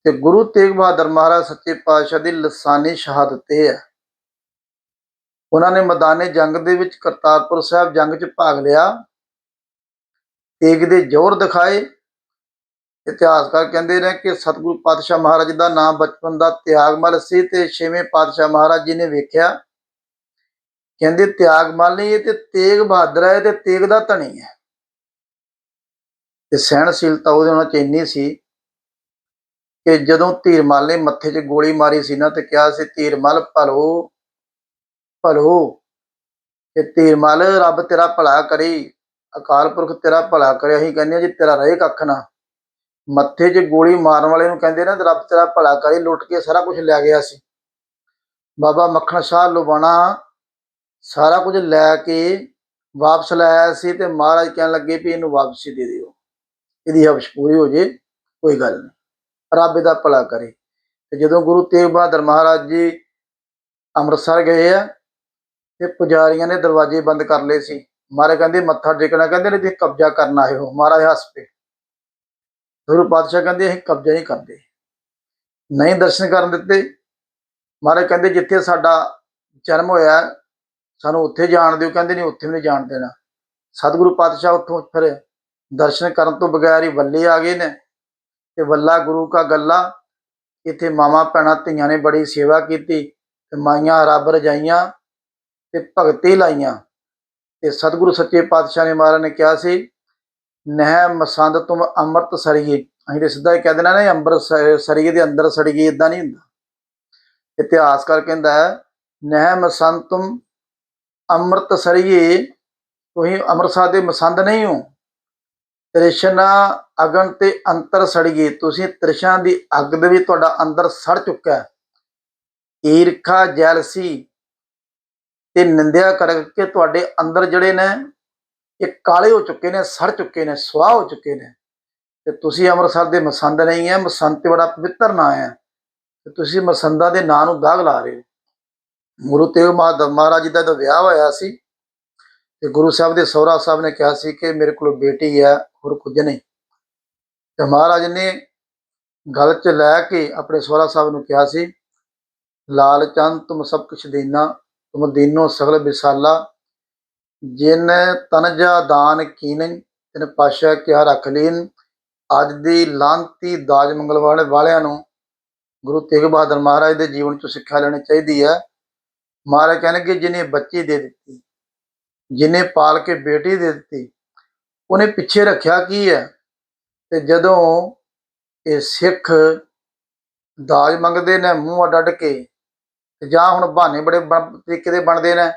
ਤੇ ਗੁਰੂ ਤੇਗ ਬਹਾਦਰ ਮਹਾਰਾਜ ਸੱਚੇ ਪਾਤਸ਼ਾਹ ਦੀ ਲਸਾਨੀ ਸ਼ਹਾਦਤ ਇਹ ਹੈ। ਉਹਨਾਂ ਨੇ ਮੈਦਾਨੇ ਜੰਗ ਦੇ ਵਿੱਚ ਕਰਤਾਰਪੁਰ ਸਾਹਿਬ ਜੰਗ 'ਚ ਭਾਗ ਲਿਆ। ਤੇਗ ਦੇ ਜ਼ੋਰ ਦਿਖਾਏ। ਇਤਿਹਾਸਕਾਰ ਕਹਿੰਦੇ ਨੇ ਕਿ ਸਤਿਗੁਰੂ ਪਾਤਸ਼ਾਹ ਮਹਾਰਾਜ ਦਾ ਨਾਮ ਬਚਪਨ ਦਾ ਤਿਆਗਮਲ ਸੀ ਤੇ ਛੇਵੇਂ ਪਾਤਸ਼ਾਹ ਮਹਾਰਾਜ ਜੀ ਨੇ ਵੇਖਿਆ ਕਹਿੰਦੇ ਤਿਆਗ ਮਾਲੀ ਹੈ ਤੇ ਤੇਗ ਬਹਾਦਰ ਹੈ ਤੇ ਤੇਗ ਦਾ ਧਣੀ ਹੈ। ਤੇ ਸਹਿਣਸ਼ੀਲਤਾ ਉਹਦੇ ਨਾਲ ਚ ਇੰਨੀ ਸੀ ਕਿ ਜਦੋਂ ਧੀਰਮਲ ਨੇ ਮੱਥੇ 'ਚ ਗੋਲੀ ਮਾਰੀ ਸੀ ਨਾ ਤੇ ਕਿਹਾ ਸੀ ਧੀਰਮਲ ਭਲੋ ਭਲੋ, ਤੇ ਧੀਰਮਲ ਰੱਬ ਤੇਰਾ ਭਲਾ ਕਰੀ, ਅਕਾਲ ਪੁਰਖ ਤੇਰਾ ਭਲਾ ਕਰੇ। ਅਸੀਂ ਕਹਿੰਦੇ ਹਾਂ ਜੀ, ਤੇਰਾ ਰਹੇ ਕੱਖ ਨਾ। ਮੱਥੇ 'ਚ ਗੋਲੀ ਮਾਰਨ ਵਾਲੇ ਨੂੰ ਕਹਿੰਦੇ ਨਾ, ਰੱਬ ਤੇਰਾ ਭਲਾ ਕਰੇ। ਲੁੱਟ ਕੇ ਸਾਰਾ ਕੁਝ ਲੈ ਗਿਆ ਸੀ। ਬਾਬਾ ਮੱਖਣ ਸ਼ਾਹ ਲੁਬਾਣਾ ਸਾਰਾ ਕੁਝ ਲੈ ਕੇ ਵਾਪਸ ਲਾਇਆ ਸੀ ਤੇ ਮਹਾਰਾਜ ਕਹਿਣ ਲੱਗੇ ਵੀ ਇਹਨੂੰ ਵਾਪਸੀ ਦੇ ਦਿਓ। ਇਹਦੀ ਹਵਸ਼ ਪੂਰੀ ਹੋ ਜੇ, ਕੋਈ ਗੱਲ ਨਹੀਂ। ਰੱਬ ਇਹਦਾ ਭਲਾ ਕਰੇ। ਤੇ ਜਦੋਂ ਗੁਰੂ ਤੇਗ ਬਹਾਦਰ ਮਹਾਰਾਜ ਜੀ ਅੰਮ੍ਰਿਤਸਰ ਗਏ ਆ, ਤੇ ਪੁਜਾਰੀਆਂ ਨੇ ਦਰਵਾਜ਼ੇ ਬੰਦ ਕਰ ਲਏ ਸੀ। ਮਹਾਰਾਜ ਕਹਿੰਦੇ, ਮੱਥਾ ਟੇਕਣਾ, ਕਹਿੰਦੇ ਨੇ ਤੁਸੀਂ ਕਬਜ਼ਾ ਕਰਨ ਆਏ ਹੋ। ਮਹਾਰਾਜ ਹੱਸ ਪਏ। ਗੁਰੂ ਪਾਤਸ਼ਾਹ ਕਹਿੰਦੇ, ਅਸੀਂ ਕਬਜ਼ਾ ਨਹੀਂ ਕਰਦੇ। ਨਹੀਂ ਦਰਸ਼ਨ ਕਰਨ ਦਿੱਤੇ। ਮਹਾਰਾਜ ਕਹਿੰਦੇ, ਜਿੱਥੇ ਸਾਡਾ ਜਨਮ ਹੋਇਆ ਸਾਨੂੰ ਉੱਥੇ ਜਾਣ ਦਿਓ, ਕਹਿੰਦੇ ਨਹੀਂ ਉੱਥੇ ਵੀ ਨਹੀਂ ਜਾਣ ਦੇਣਾ। ਸਤਿਗੁਰੂ ਪਾਤਸ਼ਾਹ ਉੱਥੋਂ ਫਿਰ ਦਰਸ਼ਨ ਕਰਨ ਤੋਂ ਬਗੈਰ ਹੀ ਵੱਲੇ ਆ ਗਏ ਨੇ। ਤੇ ਵੱਲਾ ਗੁਰੂ ਕਾ ਗੱਲਾ, ਇੱਥੇ ਮਾਮਾ ਭੈਣਾਂ ਧੀਆਂ ਨੇ ਬੜੀ ਸੇਵਾ ਕੀਤੀ, ਤੇ ਮਾਈਆਂ ਰੱਬ ਰਜਾਈਆਂ ਤੇ ਭਗਤੀ ਲਾਈਆਂ। ਤੇ ਸਤਿਗੁਰੂ ਸੱਚੇ ਪਾਤਸ਼ਾਹ ਨੇ ਮਹਾਰਾਜ ਨੇ ਕਿਹਾ ਸੀ, ਨਹਿ ਮਸੰਦ ਤੁਮ ਅੰਮ੍ਰਿਤ ਸਰੀਏ। ਅਸੀਂ ਤੇ ਸਿੱਧਾ ਹੀ ਕਹਿ ਦੇਣਾ ਨਾ, ਇਹ ਅੰਮ੍ਰਿਤ ਸਰੀਏ ਦੇ ਅੰਦਰ ਸੜੀਏ ਇਦਾਂ ਨਹੀਂ ਹੁੰਦਾ। ਇਤਿਹਾਸਕਾਰ ਕਹਿੰਦਾ ਹੈ, ਨਹਿ ਮਸੰਦ ਤੁਮ ਅੰਮ੍ਰਿਤ ਸਰੀਏ ਤੁਸੀਂ ਅੰਮ੍ਰਿਤਸਰ ਦੇ ਮਸੰਦ ਨਹੀਂ ਹੋ। ਤ੍ਰਿਸ਼ਨਾ ਅਗਨ ਤੇ ਅੰਤਰ ਸੜੀਏ। ਤੁਸੀਂ ਤ੍ਰਿਸ਼ਨਾ ਦੀ ਅੱਗ ਦੇ ਵਿੱਚ ਤੁਹਾਡਾ ਅੰਦਰ ਸੜ ਚੁੱਕਾ ਹੈ। ਈਰਖਾ, ਜੈਲਸੀ ਤੇ ਨਿੰਦਿਆ ਕਰਕੇ ਤੁਹਾਡੇ ਅੰਦਰ ਜਿਹੜੇ ਨੇ, ਇਹ ਕਾਲੇ ਹੋ ਚੁੱਕੇ ਨੇ, ਸੜ ਚੁੱਕੇ ਨੇ, ਸੁਆਹ ਹੋ ਚੁੱਕੇ ਨੇ। ਤੇ ਤੁਸੀਂ ਅੰਮ੍ਰਿਤਸਰ ਦੇ ਮਸੰਦ ਨਹੀਂ ਹੈ। ਮਸੰਦ ਤੇ ਬੜਾ ਪਵਿੱਤਰ ਨਾਂ ਹੈ। ਤੇ ਤੁਸੀਂ ਮਸੰਦਾਂ ਦੇ ਨਾਂ ਨੂੰ ਦਾਗ ਲਾ ਰਹੇ ਹੋ। ਗੁਰੂ ਤੇਗ ਬਹਾਦਰ ਮਹਾਰਾਜ ਜੀ ਦਾ ਜਦੋਂ ਵਿਆਹ ਹੋਇਆ ਸੀ, ਤੇ ਗੁਰੂ ਸਾਹਿਬ ਦੇ ਸਹੁਰਾ ਸਾਹਿਬ ਨੇ ਕਿਹਾ ਸੀ ਕਿ ਮੇਰੇ ਕੋਲ ਬੇਟੀ ਹੈ, ਹੋਰ ਕੁਝ ਨਹੀਂ। ਤੇ ਮਹਾਰਾਜ ਨੇ ਗੱਲ 'ਚ ਲੈ ਕੇ ਆਪਣੇ ਸਹੁਰਾ ਸਾਹਿਬ ਨੂੰ ਕਿਹਾ ਸੀ, ਲਾਲ ਚੰਦ ਤੁਮ ਸਭ ਕੁਛ ਦੇਨਾ, ਤੁਮ ਦੀਨੋ ਸਗਲ ਵਿਸਾਲਾ, ਜਿਨ ਤਨਜਾ ਦਾਨ ਕੀਨ, ਤਿਨ ਪਾਸ਼ਾ ਕਿਹਾ ਰੱਖ ਲੀਨ, ਅੱਜ ਦੀ ਲਾਂਤੀ ਦਾਜ ਮੰਗਲਵਾੜੇ ਵਾਲਿਆਂ ਨੂੰ ਗੁਰੂ ਤੇਗ ਬਹਾਦਰ ਮਹਾਰਾਜ ਦੇ ਜੀਵਨ ਚੋਂ ਸਿੱਖਿਆ ਲੈਣੀ ਚਾਹੀਦੀ ਹੈ। ਮਹਾਰਾਜ ਕਹਿੰਦੇ ਜਿਹਨੇ ਬੱਚੀ ਦੇ ਦਿੱਤੀ, ਜਿਹਨੇ ਪਾਲ ਕੇ ਬੇਟੀ ਦੇ ਦਿੱਤੀ, ਉਹਨੇ ਪਿੱਛੇ ਰੱਖਿਆ ਕੀ ਹੈ? ਤੇ ਜਦੋਂ ਇਹ ਸਿੱਖ ਦਾਜ ਮੰਗਦੇ ਨੇ, ਮੂੰਹ ਅੱਡ ਅੱਡ ਕੇ, ਤੇ ਜਾਂ ਹੁਣ ਬਹਾਨੇ ਬੜੇ ਬਣ- ਤਰੀਕੇ ਦੇ ਬਣਦੇ ਨੇ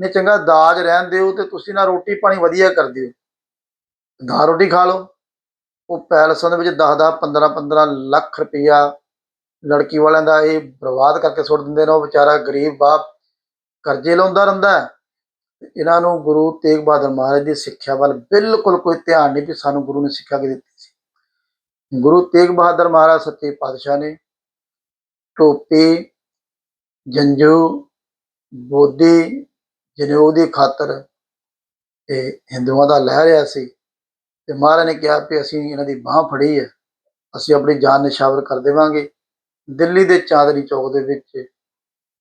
ਨੇ ਚੰਗਾ ਦਾਜ ਰਹਿਣ ਦਿਓ ਤੇ ਤੁਸੀਂ ਨਾ ਰੋਟੀ ਪਾਣੀ ਵਧੀਆ ਕਰ ਦਿਓ। ਦਾਲ ਰੋਟੀ ਖਾ ਲਓ। ਉਹ ਪੈਲਸਾਂ ਦੇ ਵਿੱਚ 10 10 15 15 ਲੱਖ ਰੁਪਈਆ ਲੜਕੀ ਵਾਲਿਆਂ ਦਾ ਇਹ ਬਰਬਾਦ ਕਰਕੇ ਸੁੱਟ ਦਿੰਦੇ ਨੇ, ਉਹ ਵਿਚਾਰਾ ਗਰੀਬ ਬਾਪ ਕਰਜ਼ੇ ਲਾਉਂਦਾ ਰਹਿੰਦਾ ਹੈ। ਇਹਨਾਂ ਨੂੰ ਗੁਰੂ ਤੇਗ ਬਹਾਦਰ ਮਹਾਰਾਜ ਦੀ ਸਿੱਖਿਆ ਵੱਲ ਬਿਲਕੁਲ ਕੋਈ ਧਿਆਨ ਨਹੀਂ ਵੀ ਸਾਨੂੰ ਗੁਰੂ ਨੇ ਸਿੱਖਿਆ ਕੀ ਦਿੱਤੀ ਸੀ ਗੁਰੂ ਤੇਗ ਬਹਾਦਰ ਮਹਾਰਾਜ ਸੱਚੇ ਪਾਤਸ਼ਾਹ ਨੇ ਟੋਪੀ ਜੰਜੂ ਬੋਧੀ ਜਨੇਊ ਦੀ ਖਾਤਰ ਇਹ ਹਿੰਦੂਆਂ ਦਾ ਲਹਿ ਰਿਹਾ ਸੀ ਤੇ ਮਹਾਰਾਜ ਨੇ ਕਿਹਾ ਵੀ ਅਸੀਂ ਇਹਨਾਂ ਦੀ ਬਾਹ ਫੜੀ ਹੈ, ਅਸੀਂ ਆਪਣੀ ਜਾਨ ਨਿਸ਼ਾਵਰ ਕਰ ਦੇਵਾਂਗੇ ਦਿੱਲੀ ਦੇ ਚਾਂਦਨੀ ਚੌਕ ਦੇ ਵਿੱਚ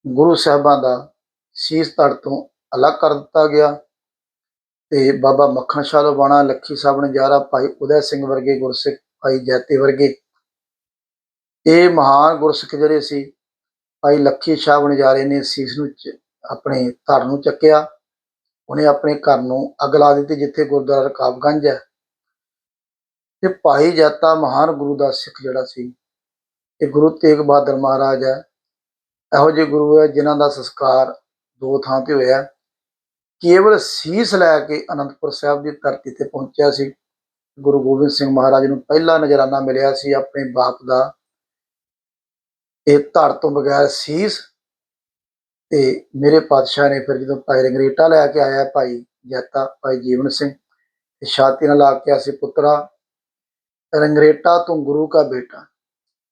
ਗੁਰੂ ਸਾਹਿਬਾਂ ਦਾ ਸੀਸ ਧੜ ਤੋਂ ਅਲੱਗ ਕਰ ਦਿੱਤਾ ਗਿਆ ਤੇ ਬਾਬਾ ਮੱਖਣ ਸ਼ਾਹ ਲੋਬਾਣਾ, ਲੱਖੀ ਸਾਹਿਬ ਨਜ਼ਾਰਾ ਭਾਈ ਉਦੈ ਸਿੰਘ ਵਰਗੇ ਗੁਰਸਿੱਖ ਭਾਈ ਜੈਤੇ ਵਰਗੇ। ਇਹ ਮਹਾਨ ਗੁਰਸਿੱਖ ਜਿਹੜੇ ਸੀ, ਭਾਈ ਲੱਖੀ ਸ਼ਾਹ ਨਜ਼ਾਰੇ ਨੇ ਸੀਸ ਨੂੰ ਚ- ਆਪਣੇ ਧੜ ਨੂੰ ਚੱਕਿਆ। ਉਹਨੇ ਆਪਣੇ ਘਰ ਨੂੰ ਅੱਗ ਲਾ ਦਿੱਤੀ, ਜਿੱਥੇ ਗੁਰਦੁਆਰਾ ਰਕਾਬਗੰਜ ਹੈ। ਤੇ ਭਾਈ ਜੈਤਾ ਮਹਾਨ ਗੁਰੂ ਦਾ ਸਿੱਖ ਜਿਹੜਾ ਸੀ ਇਹ ਗੁਰੂ ਤੇਗ ਬਹਾਦਰ ਮਹਾਰਾਜ ਹੈ। ਇਹੋ ਜਿਹੇ ਗੁਰੂ ਹੈ ਜਿਨ੍ਹਾਂ ਦਾ ਸੰਸਕਾਰ ਦੋ ਥਾਂ ਤੇ ਹੋਇਆ। ਕੇਵਲ ਸੀਸ ਲੈ ਕੇ ਅਨੰਦਪੁਰ ਸਾਹਿਬ ਦੀ ਧਰਤੀ ਤੇ ਪਹੁੰਚਿਆ ਸੀ। ਗੁਰੂ ਗੋਬਿੰਦ ਸਿੰਘ ਮਹਾਰਾਜ ਨੂੰ ਪਹਿਲਾ ਨਜ਼ਰਾਨਾ ਮਿਲਿਆ ਸੀ ਆਪਣੇ ਬਾਪ ਦਾ। ਇਹ ਧੜ ਤੋਂ ਬਗੈਰ ਸੀਸ ਤੇ ਮੇਰੇ ਪਾਤਸ਼ਾਹ ਨੇ ਫਿਰ ਜਦੋਂ ਭਾਈ ਰੰਗਰੇਟਾ ਲੈ ਕੇ ਆਇਆ ਭਾਈ ਜੈਤਾ, ਭਾਈ ਜੀਵਨ ਸਿੰਘ ਤੇ ਛਾਤੀ ਨਾਲ ਆ ਕੇ ਸੀ, ਪੁੱਤਰਾ, ਰੰਗਰੇਟਾ ਤੂੰ ਗੁਰੂ ਕਾ ਬੇਟਾ।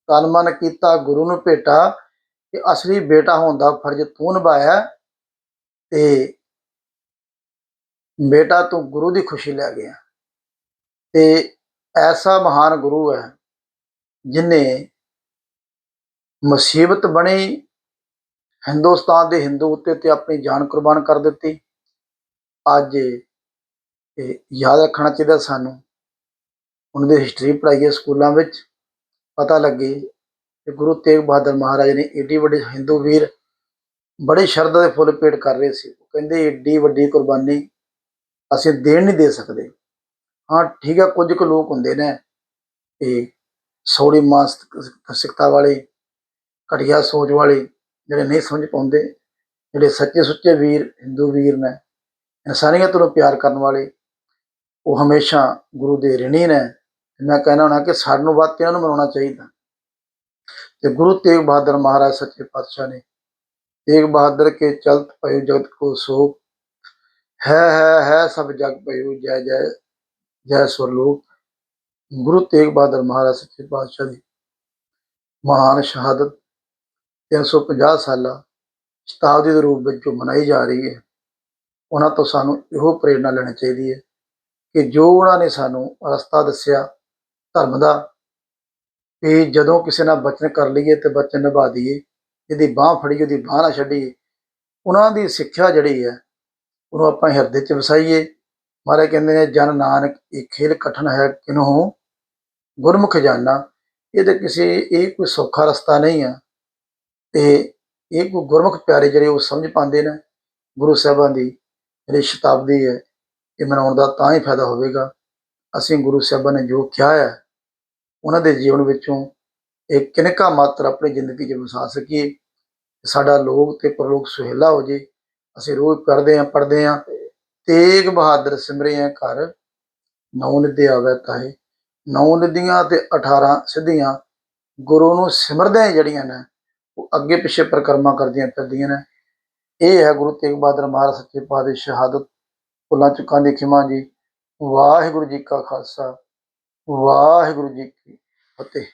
ਤਨ ਮਨ ਕੀਤਾ ਗੁਰੂ ਨੂੰ ਭੇਟਾ ਕਿ ਅਸਲੀ ਬੇਟਾ ਹੋਣ ਦਾ ਫਰਜ਼ ਤੂੰ ਨਿਭਾਇਆ ਤੇ ਬੇਟਾ ਤੂੰ ਗੁਰੂ ਦੀ ਖੁਸ਼ੀ ਲੈ ਗਿਆ। ਤੇ ਐਸਾ ਮਹਾਨ ਗੁਰੂ ਹੈ ਜਿਨੇ ਮੁਸੀਬਤ ਬਣੀ ਹਿੰਦੁਸਤਾਨ ਦੇ ਹਿੰਦੂ ਉੱਤੇ ਤੇ ਆਪਣੀ ਜਾਨ ਕੁਰਬਾਨ ਕਰ ਦਿੱਤੀ। ਅੱਜ ਇਹ ਯਾਦ ਰੱਖਣਾ ਚਾਹੀਦਾ ਸਾਨੂੰ। ਉਹਨਾਂ ਦੀ ਹਿਸਟਰੀ ਪੜ੍ਹਾਈਏ ਸਕੂਲਾਂ ਵਿੱਚ। ਪਤਾ ਲੱਗੇ ਕਿ ਗੁਰੂ ਤੇਗ ਬਹਾਦਰ ਮਹਾਰਾਜ ਨੇ ਏਡੀ ਵੱਡੇ ਹਿੰਦੂ ਵੀਰ ਬੜੇ ਸ਼ਰਧਾ ਦੇ ਫੁੱਲ ਭੇਟ ਕਰ ਰਹੇ ਸੀ। ਉਹ ਕਹਿੰਦੇ, ਏਡੀ ਵੱਡੀ ਕੁਰਬਾਨੀ ਅਸੀਂ ਦੇਣ ਨਹੀਂ ਦੇ ਸਕਦੇ। ਹਾਂ, ਠੀਕ ਹੈ ਕੁਝ ਕੁ ਲੋਕ ਹੁੰਦੇ ਨੇ, ਇਹ ਸੌੜੀ ਮਾਨਸਿਕਤਾ ਵਾਲੇ, ਘਟੀਆ ਸੋਚ ਵਾਲੇ ਜਿਹੜੇ ਨਹੀਂ ਸਮਝ ਪਾਉਂਦੇ, ਜਿਹੜੇ ਸੱਚੇ ਸੁੱਚੇ ਵੀਰ, ਹਿੰਦੂ ਵੀਰ ਨੇ, ਇਨਸਾਨੀਅਤ ਨੂੰ ਪਿਆਰ ਕਰਨ ਵਾਲੇ, ਉਹ ਹਮੇਸ਼ਾ ਗੁਰੂ ਦੇ ਰਿਣੀ ਨੇ ਮੈਂ ਕਹਿਣਾ ਹੋਣਾ ਕਿ ਸਾਨੂੰ ਵੱਧ ਤੇ ਨੂੰ ਮਨਾਉਣਾ ਚਾਹੀਦਾ। ਤੇ ਗੁਰੂ ਤੇਗ ਬਹਾਦਰ ਮਹਾਰਾਜ ਸੱਚੇ ਪਾਤਸ਼ਾਹ ਨੇ ਤੇਗ ਬਹਾਦਰ ਕੇ ਚਲਤ ਪਇਓ ਜਗਤ ਕੋ ਸੋਪ ਹੈ ਹੈ ਹੈ ਸਭ ਜਗ ਪਇਓ ਜੈ ਜੈ ਜੈ ਸੁਰਲੋਕ ਗੁਰੂ ਤੇਗ ਬਹਾਦਰ ਮਹਾਰਾਜ ਸੱਚੇ ਪਾਤਸ਼ਾਹ ਦੀ ਮਹਾਨ ਸ਼ਹਾਦਤ 350 ਸਾਲਾ ਸ਼ਤਾਬਦੀ ਦੇ ਰੂਪ ਵਿੱਚ ਜੋ ਮਨਾਈ ਜਾ ਰਹੀ ਹੈ, ਉਹਨਾਂ ਤੋਂ ਸਾਨੂੰ ਇਹੋ ਪ੍ਰੇਰਣਾ ਲੈਣੀ ਚਾਹੀਦੀ ਹੈ ਕਿ ਜੋ ਉਹਨਾਂ ਨੇ ਸਾਨੂੰ ਰਸਤਾ ਦੱਸਿਆ ਧਰਮ ਦਾ ਕਿ ਜਦੋਂ ਕਿਸੇ ਨਾਲ ਬਚਨ ਕਰ ਲਈਏ ਤੇ ਬਚਨ ਨਿਭਾ ਦਈਏ, ਜਿਹਦੀ ਬਾਹ ਫੜੀ ਉਹਦੀ ਬਾਹ ਨਾ ਛੱਡੀਏ ਉਹਨਾਂ ਦੀ ਸਿੱਖਿਆ ਜਿਹੜੀ ਹੈ, ਉਹਨੂੰ ਆਪਾਂ ਹਿਰਦੇ 'ਚ ਵਸਾਈਏ। ਮਹਾਰਾਜ ਕਹਿੰਦੇ ਨੇ, ਜਨ ਨਾਨਕ, ਇਹ ਖੇਲ ਕਠਨ ਹੈ ਕਿਨਹੂ? ਗੁਰਮੁਖ ਜਾਨਾ। ਇਹ ਤੇ ਕਿਸੇ, ਇਹ ਕੋਈ ਸੌਖਾ ਰਸਤਾ ਨਹੀਂ ਆ। ਤੇ ਇਹ ਕੋਈ ਗੁਰਮੁਖ ਪਿਆਰੇ ਜਿਹੜੇ ਉਹ ਸਮਝ ਪਾਉਂਦੇ ਨੇ, ਗੁਰੂ ਸਾਹਿਬਾਂ ਦੀ ਜਿਹੜੀ ਸ਼ਤਾਬਦੀ ਹੈ, ਇਹ ਮਨਾਉਣ ਦਾ ਤਾਂ ਹੀ ਫਾਇਦਾ ਹੋਵੇਗਾ। ਅਸੀਂ ਗੁਰੂ ਸਾਹਿਬਾਂ ਨੇ ਜੋ ਕਿਹਾ ਹੈ ਉਹਨਾਂ ਦੇ ਜੀਵਨ ਵਿੱਚੋਂ ਇੱਕ ਕਿਨਕਾ ਮਾਤਰ ਆਪਣੀ ਜ਼ਿੰਦਗੀ 'ਚ ਵਸਾ ਸਕੀਏ? ਸਾਡਾ ਲੋਕ ਤੇ ਪ੍ਰਲੋਕ ਸੁਹੇਲਾ ਹੋ ਜੇ। ਅਸੀਂ ਰੋਜ਼ ਪੜ੍ਹਦੇ ਹਾਂ ਪੜ੍ਹਦੇ ਹਾਂ। ਤੇਗ ਬਹਾਦਰ ਸਿਮਰੇ ਹੈ ਘਰ। ਨੌ ਨਿਧਿ ਆਵੇ ਤਾਏ ਨੌ ਨਿਧੀਆਂ ਤੇ 18 ਸਿੱਧੀਆਂ ਗੁਰੂ ਨੂੰ ਸਿਮਰਦੇ ਜਿਹੜੀਆਂ ਨੇ, ਉਹ ਅੱਗੇ ਪਿੱਛੇ ਪ੍ਰਕਰਮਾ ਕਰਦੀਆਂ ਫਿਰਦੀਆਂ ਨੇ। ਇਹ ਹੈ ਗੁਰੂ ਤੇਗ ਬਹਾਦਰ ਮਹਾਰਾਜ ਸੱਚੇ ਪਾਤਸ਼ਾਹ ਦੀ ਸ਼ਹਾਦਤ। ਭੁੱਲਾਂ ਚੁੱਕਾਂ ਦੀ ਖਿਮਾ ਜੀ। ਵਾਹਿਗੁਰੂ ਜੀ ਕਾ ਖਾਲਸਾ। ਵਾਹਿਗੁਰੂ ਜੀ ਕੀ ਫਤਿਹ।